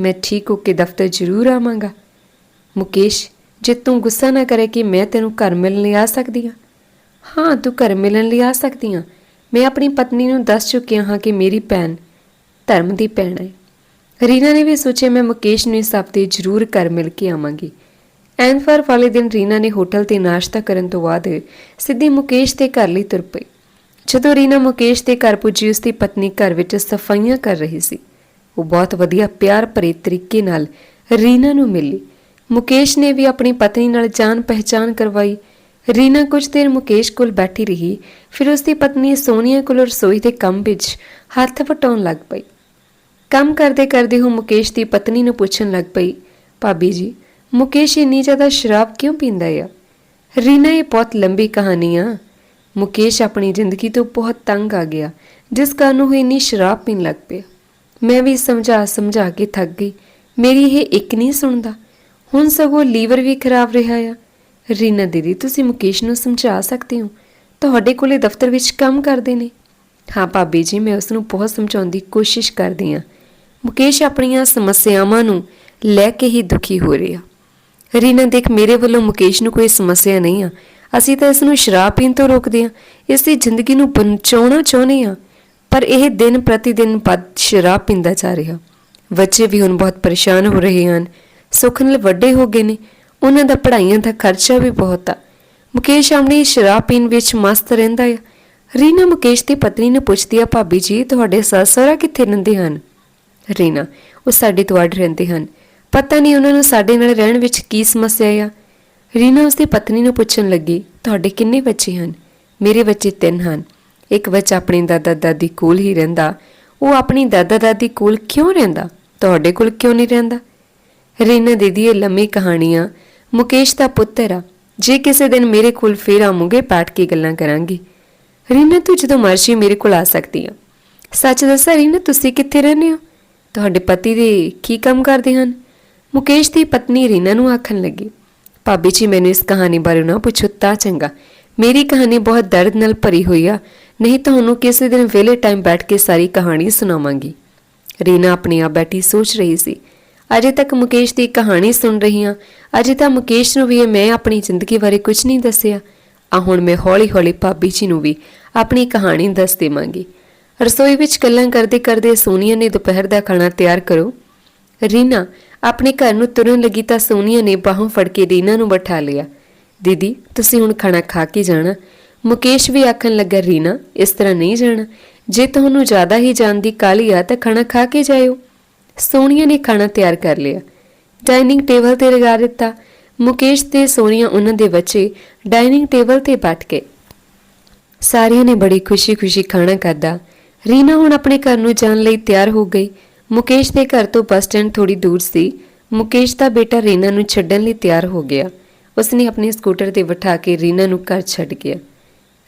ਮੈਂ ਠੀਕ ਹੋ ਕੇ ਦਫ਼ਤਰ ਜ਼ਰੂਰ ਆਵਾਂਗਾ। ਮੁਕੇਸ਼, ਜੇ ਤੂੰ ਗੁੱਸਾ ਨਾ ਕਰੇ ਕਿ ਮੈਂ ਤੈਨੂੰ ਘਰ ਮਿਲਣ ਲਈ ਆ ਸਕਦੀ ਹਾਂ ਹਾਂ, ਤੂੰ ਘਰ ਮਿਲਣ ਲਈ ਆ ਸਕਦੀ ਹਾਂ ਮੈਂ ਆਪਣੀ ਪਤਨੀ ਨੂੰ ਦੱਸ ਚੁੱਕਿਆ ਹਾਂ ਕਿ ਮੇਰੀ ਭੈਣ ਧਰਮ ਦੀ ਭੈਣ ਹੈ। ਰੀਨਾ ਨੇ ਵੀ ਸੋਚਿਆ, ਮੈਂ ਮੁਕੇਸ਼ ਨੂੰ ਇਸ ਹਫ਼ਤੇ ਜ਼ਰੂਰ ਘਰ ਮਿਲ ਕੇ ਆਵਾਂਗੀ। ਐਨਫਰ ਵਾਲੇ ਦਿਨ ਰੀਨਾ ਨੇ ਹੋਟਲ ਤੇ ਨਾਸ਼ਤਾ ਕਰਨ ਤੋਂ ਬਾਅਦ ਸਿੱਧੀ ਮੁਕੇਸ਼ ਦੇ ਘਰ ਲਈ ਤੁਰ ਪਈ। ਜਦੋਂ ਰੀਨਾ ਮੁਕੇਸ਼ ਦੇ ਘਰ ਪੁੱਜੀ ਉਸ ਦੀ ਪਤਨੀ ਘਰ ਵਿੱਚ ਸਫਾਈਆਂ ਕਰ ਰਹੀ ਸੀ। ਉਹ ਬਹੁਤ ਵਧੀਆ ਪਿਆਰ ਭਰੇ ਤਰੀਕੇ ਨਾਲ ਰੀਨਾ ਨੂੰ ਮਿਲੀ। ਮੁਕੇਸ਼ ਨੇ ਵੀ ਆਪਣੀ ਪਤਨੀ ਨਾਲ ਜਾਣ ਪਹਿਚਾਨ ਕਰਵਾਈ। ਰੀਨਾ ਕੁਝ ਦੇਰ ਮੁਕੇਸ਼ ਕੋਲ ਬੈਠੀ ਰਹੀ, ਫਿਰ ਉਸ ਦੀ ਪਤਨੀ ਸੋਨੀਆ ਕੋਲ ਰਸੋਈ ਦੇ ਕੰਮ ਵਿੱਚ ਹੱਥ ਵਟਾਉਣ ਲੱਗ ਪਈ। ਕੰਮ ਕਰਦੇ ਕਰਦੇ ਉਹ ਮੁਕੇਸ਼ ਦੀ ਪਤਨੀ ਨੂੰ ਪੁੱਛਣ ਲੱਗ ਪਈ, ਭਾਬੀ ਜੀ ਮੁਕੇਸ਼ ਇੰਨੀ ਜ਼ਿਆਦਾ ਸ਼ਰਾਬ ਕਿਉਂ ਪੀਂਦਾ ਆ? ਰੀਨਾ ਇਹ ਬਹੁਤ ਲੰਬੀ ਕਹਾਣੀ ਆ। ਮੁਕੇਸ਼ ਆਪਣੀ ਜ਼ਿੰਦਗੀ ਤੋਂ ਬਹੁਤ ਤੰਗ ਆ ਗਿਆ, ਜਿਸ ਕਾਰਨ ਉਹ ਇੰਨੀ ਸ਼ਰਾਬ ਪੀਣ ਲੱਗ ਪਿਆ। ਮੈਂ ਵੀ ਸਮਝਾ ਸਮਝਾ ਕੇ ਥੱਕ ਗਈ। ਮੇਰੀ ਇਹ ਇੱਕ ਨਹੀਂ ਸੁਣਦਾ। ਹੁਣ ਸਗੋਂ ਲੀਵਰ ਵੀ ਖਰਾਬ ਰਿਹਾ ਆ। ਰੀਨਾ ਦੀਦੀ, ਤੁਸੀਂ ਮੁਕੇਸ਼ ਨੂੰ ਸਮਝਾ ਸਕਦੇ ਹੋ? ਤੁਹਾਡੇ ਕੋਲੇ ਦਫ਼ਤਰ ਵਿੱਚ ਕੰਮ ਕਰਦੇ ਨੇ। ਹਾਂ ਭਾਬੀ ਜੀ, ਮੈਂ ਉਸ ਨੂੰ ਬਹੁਤ ਸਮਝਾਉਣ ਦੀ ਕੋਸ਼ਿਸ਼ ਕਰਦੀ ਹਾਂ। ਮੁਕੇਸ਼ ਆਪਣੀਆਂ ਸਮੱਸਿਆਵਾਂ ਨੂੰ ਲੈ ਕੇ ਹੀ ਦੁਖੀ ਹੋ ਰਿਹਾ। ਰੀਨਾ ਦੇਖ ਮੇਰੇ ਵੱਲੋਂ ਮੁਕੇਸ਼ ਨੂੰ ਕੋਈ ਸਮੱਸਿਆ ਨਹੀਂ ਆ। ਅਸੀਂ ਤਾਂ ਇਸ ਨੂੰ ਸ਼ਰਾਬ ਪੀਣ ਤੋਂ ਰੋਕਦੇ ਆ ਇਸ ਦੀ ਜ਼ਿੰਦਗੀ ਨੂੰ ਬਚਾਉਣਾ ਚਾਹੁੰਦੇ ਆ ਪਰ ਇਹ ਦਿਨ ਪ੍ਰਤੀ ਦਿਨ ਵੱਧ ਸ਼ਰਾਬ ਪੀਂਦਾ ਜਾ ਰਿਹਾ। ਬੱਚੇ ਵੀ ਹੁਣ ਬਹੁਤ ਪਰੇਸ਼ਾਨ ਹੋ ਰਹੇ ਹਨ। ਸੁੱਖ ਨਾਲ ਵੱਡੇ ਹੋ ਗਏ ਨੇ। ਉਹਨਾਂ ਦਾ ਪੜ੍ਹਾਈਆਂ ਦਾ ਖਰਚਾ ਵੀ ਬਹੁਤ ਆ। ਮੁਕੇਸ਼ ਆਪਣੀ ਸ਼ਰਾਬ ਪੀਣ ਵਿੱਚ ਮਸਤ ਰਹਿੰਦਾ ਆ। ਰੀਨਾ ਮੁਕੇਸ਼ ਦੀ ਪਤਨੀ ਨੂੰ ਪੁੱਛਦੀ ਆ, ਭਾਬੀ ਜੀ, ਤੁਹਾਡੇ ਸੱਸ ਸਹੁਰਾ ਕਿੱਥੇ ਰਹਿੰਦੇ ਹਨ? ਰੀਨਾ, ਉਹ ਸਾਡੇ ਤੋਂ ਅੱਡ ਰਹਿੰਦੇ ਹਨ। ਪਤਾ ਨਹੀਂ ਉਹਨਾਂ ਨੂੰ ਸਾਡੇ ਨਾਲ ਰਹਿਣ ਵਿੱਚ ਕੀ ਸਮੱਸਿਆ ਆ। ਰੀਨਾ ਉਸਦੀ ਪਤਨੀ ਨੂੰ ਪੁੱਛਣ ਲੱਗੀ, ਤੁਹਾਡੇ ਕਿੰਨੇ ਬੱਚੇ ਹਨ? ਮੇਰੇ ਬੱਚੇ ਤਿੰਨ ਹਨ। ਇੱਕ ਬੱਚਾ ਆਪਣੇ ਦਾਦਾ ਦਾਦੀ ਕੋਲ ਹੀ ਰਹਿੰਦਾ। ਉਹ ਆਪਣੀ ਦਾਦਾ ਦਾਦੀ ਕੋਲ ਕਿਉਂ ਰਹਿੰਦਾ? ਤੁਹਾਡੇ ਕੋਲ ਕਿਉਂ ਨਹੀਂ ਰਹਿੰਦਾ? ਰੀਨਾ ਦੀਦੀ, ਇਹ ਲੰਮੀ ਕਹਾਣੀਆਂ ਮੁਕੇਸ਼ ਦਾ ਪੁੱਤਰ ਆ। ਜੇ ਕਿਸੇ ਦਿਨ ਮੇਰੇ ਕੋਲ ਫੇਰ ਆਮੂਗੇ ਬੈਠ ਕੇ ਗੱਲਾਂ ਕਰਾਂਗੇ। ਰੀਨਾ, ਤੂੰ ਜਦੋਂ ਮਰਜ਼ੀ ਮੇਰੇ ਕੋਲ ਆ ਸਕਦੀ ਆ। ਸੱਚ ਦੱਸਾਂ, ਰੀਨਾ, ਤੁਸੀਂ ਕਿੱਥੇ ਰਹਿੰਦੇ ਹੋ? ਤੁਹਾਡੇ ਪਤੀ ਦੇ ਕੀ ਕੰਮ ਕਰਦੇ ਹਨ? ਮੁਕੇਸ਼ ਦੀ ਪਤਨੀ ਰੀਨਾ ਨੂੰ ਆਖਣ ਲੱਗੀ, ਭਾਬੀ ਜੀ, ਮੈਨੂੰ ਇਸ ਕਹਾਣੀ ਬਾਰੇ ਨਾ ਪੁੱਛੋ ਤਾਂ ਚੰਗਾ। ਮੇਰੀ ਕਹਾਣੀ ਬਹੁਤ ਦਰਦ ਨਾਲ ਭਰੀ ਹੋਈ ਆ, ਨਹੀਂ ਤੁਹਾਨੂੰ ਕਿਸੇ ਦਿਨ ਵੇਲੇ ਟਾਈਮ ਬੈਠ ਕੇ ਸਾਰੀ ਕਹਾਣੀ ਸੁਣਾਵਾਂਗੀ। ਰੀਨਾ ਆਪਣੀ ਆਪ ਬੈਠੀ ਸੋਚ ਰਹੀ ਸੀ। ਅਜੇ ਤੱਕ ਮੁਕੇਸ਼ ਦੀ ਕਹਾਣੀ ਸੁਣ ਰਹੀ ਹਾਂ ਅਜੇ ਤਾਂ ਮੁਕੇਸ਼ ਨੂੰ ਵੀ ਮੈਂ ਆਪਣੀ ਜ਼ਿੰਦਗੀ ਬਾਰੇ ਕੁਝ ਨਹੀਂ ਦੱਸਿਆ। ਆ ਹੁਣ ਮੈਂ ਹੌਲੀ-ਹੌਲੀ ਭਾਬੀ ਜੀ ਨੂੰ ਵੀ ਆਪਣੀ ਕਹਾਣੀ ਦੱਸ ਦੇਵਾਂਗੀ। ਰਸੋਈ ਵਿੱਚ ਗੱਲਾਂ ਕਰਦੇ ਕਰਦੇ ਸੋਨੀਆ ਨੇ ਦੁਪਹਿਰ ਦਾ ਖਾਣਾ ਤਿਆਰ ਕਰੋ। ਰੀਨਾ ਆਪਣੇ ਘਰ ਨੂੰ ਤੁਰਨ ਲੱਗੀ ਤਾਂ ਸੋਨੀਆ ਨੇ ਬਾਹੋਂ ਫੜ ਕੇ ਰੀਨਾ ਨੂੰ ਬਿਠਾ ਲਿਆ। ਦੀਦੀ, ਤੁਸੀਂ ਹੁਣ ਖਾਣਾ ਖਾ ਕੇ ਜਾਣਾ। ਮੁਕੇਸ਼ ਵੀ ਆਖਣ ਲੱਗਾ, ਰੀਨਾ, ਇਸ ਤਰ੍ਹਾਂ ਨਹੀਂ ਜਾਣਾ। ਜੇ ਤੁਹਾਨੂੰ ਜ਼ਿਆਦਾ ਹੀ ਜਾਣ ਦੀ ਕਾਹਲੀ ਆ ਤਾਂ ਖਾਣਾ ਖਾ ਕੇ ਜਾਇਓ। ਸੋਨੀਆ ਨੇ ਖਾਣਾ ਤਿਆਰ ਕਰ ਲਿਆ। ਡਾਈਨਿੰਗ ਟੇਬਲ ਤੇ ਲਗਾ ਦਿੱਤਾ। ਮੁਕੇਸ਼ ਤੇ ਸੋਨੀਆ ਉਹਨਾਂ ਦੇ ਬੱਚੇ ਡਾਈਨਿੰਗ ਟੇਬਲ ਤੇ ਬੈਠ ਗਏ। ਸਾਰਿਆਂ ਨੇ ਬੜੀ ਖੁਸ਼ੀ-ਖੁਸ਼ੀ ਖਾਣਾ ਖਾਧਾ। ਰੀਨਾ ਹੁਣ ਆਪਣੇ ਘਰ ਨੂੰ ਜਾਣ ਲਈ ਤਿਆਰ ਹੋ ਗਈ। ਮੁਕੇਸ਼ ਦੇ ਘਰ ਤੋਂ ਬੱਸ ਸਟੈਂਡ ਥੋੜੀ ਦੂਰ ਸੀ। ਮੁਕੇਸ਼ ਦਾ ਬੇਟਾ ਰੀਨਾ ਨੂੰ ਛੱਡਣ ਲਈ ਤਿਆਰ ਹੋ ਗਿਆ। ਉਸਨੇ ਆਪਣੇ ਸਕੂਟਰ ਤੇ ਬਿਠਾ ਕੇ ਰੀਨਾ ਨੂੰ ਘਰ ਛੱਡ ਗਿਆ।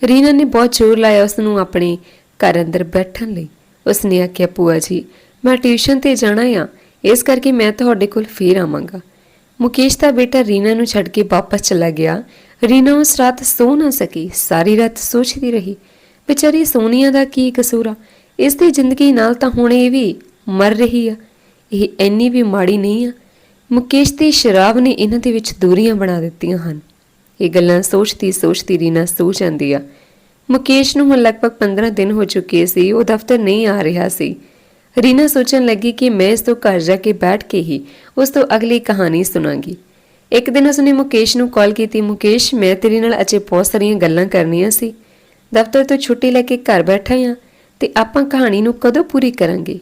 ਰੀਨਾ ਨੇ ਬਹੁਤ ਜ਼ੋਰ ਲਾਇਆ ਉਸ ਨੂੰ ਆਪਣੇ ਘਰ ਅੰਦਰ ਬੈਠਣ ਲਈ। ਉਸਨੇ ਆਖਿਆ, ਭੂਆ ਜੀ, ਮੈਂ ਟਿਊਸ਼ਨ ਤੇ ਜਾਣਾ ਆ। ਇਸ ਕਰਕੇ ਮੈਂ ਤੁਹਾਡੇ ਕੋਲ ਫੇਰ ਆਵਾਂਗਾ। ਮੁਕੇਸ਼ ਦਾ ਬੇਟਾ ਰੀਨਾ ਨੂੰ ਛੱਡ ਕੇ ਵਾਪਸ ਚਲਾ ਗਿਆ। ਰੀਨਾ ਉਸ ਰਾਤ ਸੋ ਨਾ ਸਕੀ, ਸਾਰੀ ਰਾਤ ਸੋਚਦੀ ਰਹੀ। ਵਿਚਾਰੀ ਸੋਨੀਆ ਦਾ ਕੀ ਕਸੂਰ ਆ? ਇਸ ਦੀ ਜ਼ਿੰਦਗੀ ਨਾਲ ਤਾਂ ਹੁਣ ਇਹ ਵੀ ਮਰ ਰਹੀ ਆ। ਇਹ ਇੰਨੀ ਵੀ ਮਾੜੀ ਨਹੀਂ ਆ। ਮੁਕੇਸ਼ ਦੀ ਸ਼ਰਾਬ ਨੇ ਇਹਨਾਂ ਦੇ ਵਿੱਚ ਦੂਰੀਆਂ ਬਣਾ ਦਿੱਤੀਆਂ ਹਨ। ਇਹ ਗੱਲਾਂ ਸੋਚਦੀ ਸੋਚਦੀ ਰੀਨਾ ਸੋ ਜਾਂਦੀ ਆ। ਮੁਕੇਸ਼ ਨੂੰ ਹੁਣ ਲਗਭਗ 15 ਦਿਨ ਹੋ ਚੁੱਕੇ ਸੀ, ਉਹ ਦਫ਼ਤਰ ਨਹੀਂ ਆ ਰਿਹਾ ਸੀ। ਰੀਨਾ ਸੋਚਣ ਲੱਗੀ ਕਿ ਮੈਂ ਇਸ ਤੋਂ ਘਰ ਜਾ ਕੇ ਬੈਠ ਕੇ ਹੀ ਉਸ ਤੋਂ ਅਗਲੀ ਕਹਾਣੀ ਸੁਣਾਂਗੀ। ਇੱਕ ਦਿਨ ਉਸਨੇ ਮੁਕੇਸ਼ ਨੂੰ ਕਾਲ ਕੀਤੀ, ਮੁਕੇਸ਼, ਮੈਂ ਤੇਰੇ ਨਾਲ ਅਜੇ ਬਹੁਤ ਸਾਰੀਆਂ ਗੱਲਾਂ ਕਰਨੀਆਂ ਸੀ। ਦਫ਼ਤਰ ਤੋਂ ਛੁੱਟੀ ਲੈ ਕੇ ਘਰ ਬੈਠਾ ਹਾਂ ਤੇ ਆਪਾਂ ਕਹਾਣੀ ਨੂੰ ਕਦੋਂ ਪੂਰੀ ਕਰਾਂਗੇ?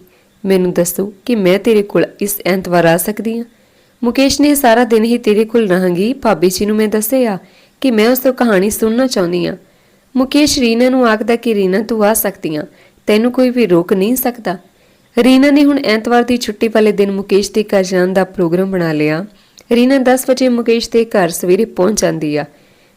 ਮੈਨੂੰ ਦੱਸੋ ਕਿ ਮੈਂ ਤੇਰੇ ਕੋਲ ਇਸ ਐਤਵਾਰ ਆ ਸਕਦੀ ਹਾਂ? ਮੁਕੇਸ਼ ਨੇ ਸਾਰਾ ਦਿਨ ਹੀ ਤੇਰੇ ਕੋਲ ਰਹਾਂਗੀ। ਭਾਬੀ ਜੀ ਨੂੰ ਮੈਂ ਦੱਸਿਆ ਕਿ ਮੈਂ ਉਸ ਤੋਂ ਕਹਾਣੀ ਸੁਣਨਾ ਚਾਹੁੰਦੀ ਹਾਂ। ਮੁਕੇਸ਼ ਰੀਨਾ ਨੂੰ ਆਖਦਾ ਕਿ ਰੀਨਾ ਤੂੰ ਆ ਸਕਦੀ ਆ ਤੈਨੂੰ ਕੋਈ ਵੀ ਰੋਕ ਨਹੀਂ ਸਕਦਾ। ਰੀਨਾ ਨੇ ਹੁਣ ਐਤਵਾਰ ਦੀ ਛੁੱਟੀ ਵਾਲੇ ਦਿਨ ਮੁਕੇਸ਼ ਦੇ ਘਰ ਜਾਣ ਦਾ ਪ੍ਰੋਗਰਾਮ ਬਣਾ ਲਿਆ। ਰੀਨਾ 10 ਵਜੇ ਮੁਕੇਸ਼ ਦੇ ਘਰ ਸਵੇਰੇ ਪਹੁੰਚ ਜਾਂਦੀ ਆ।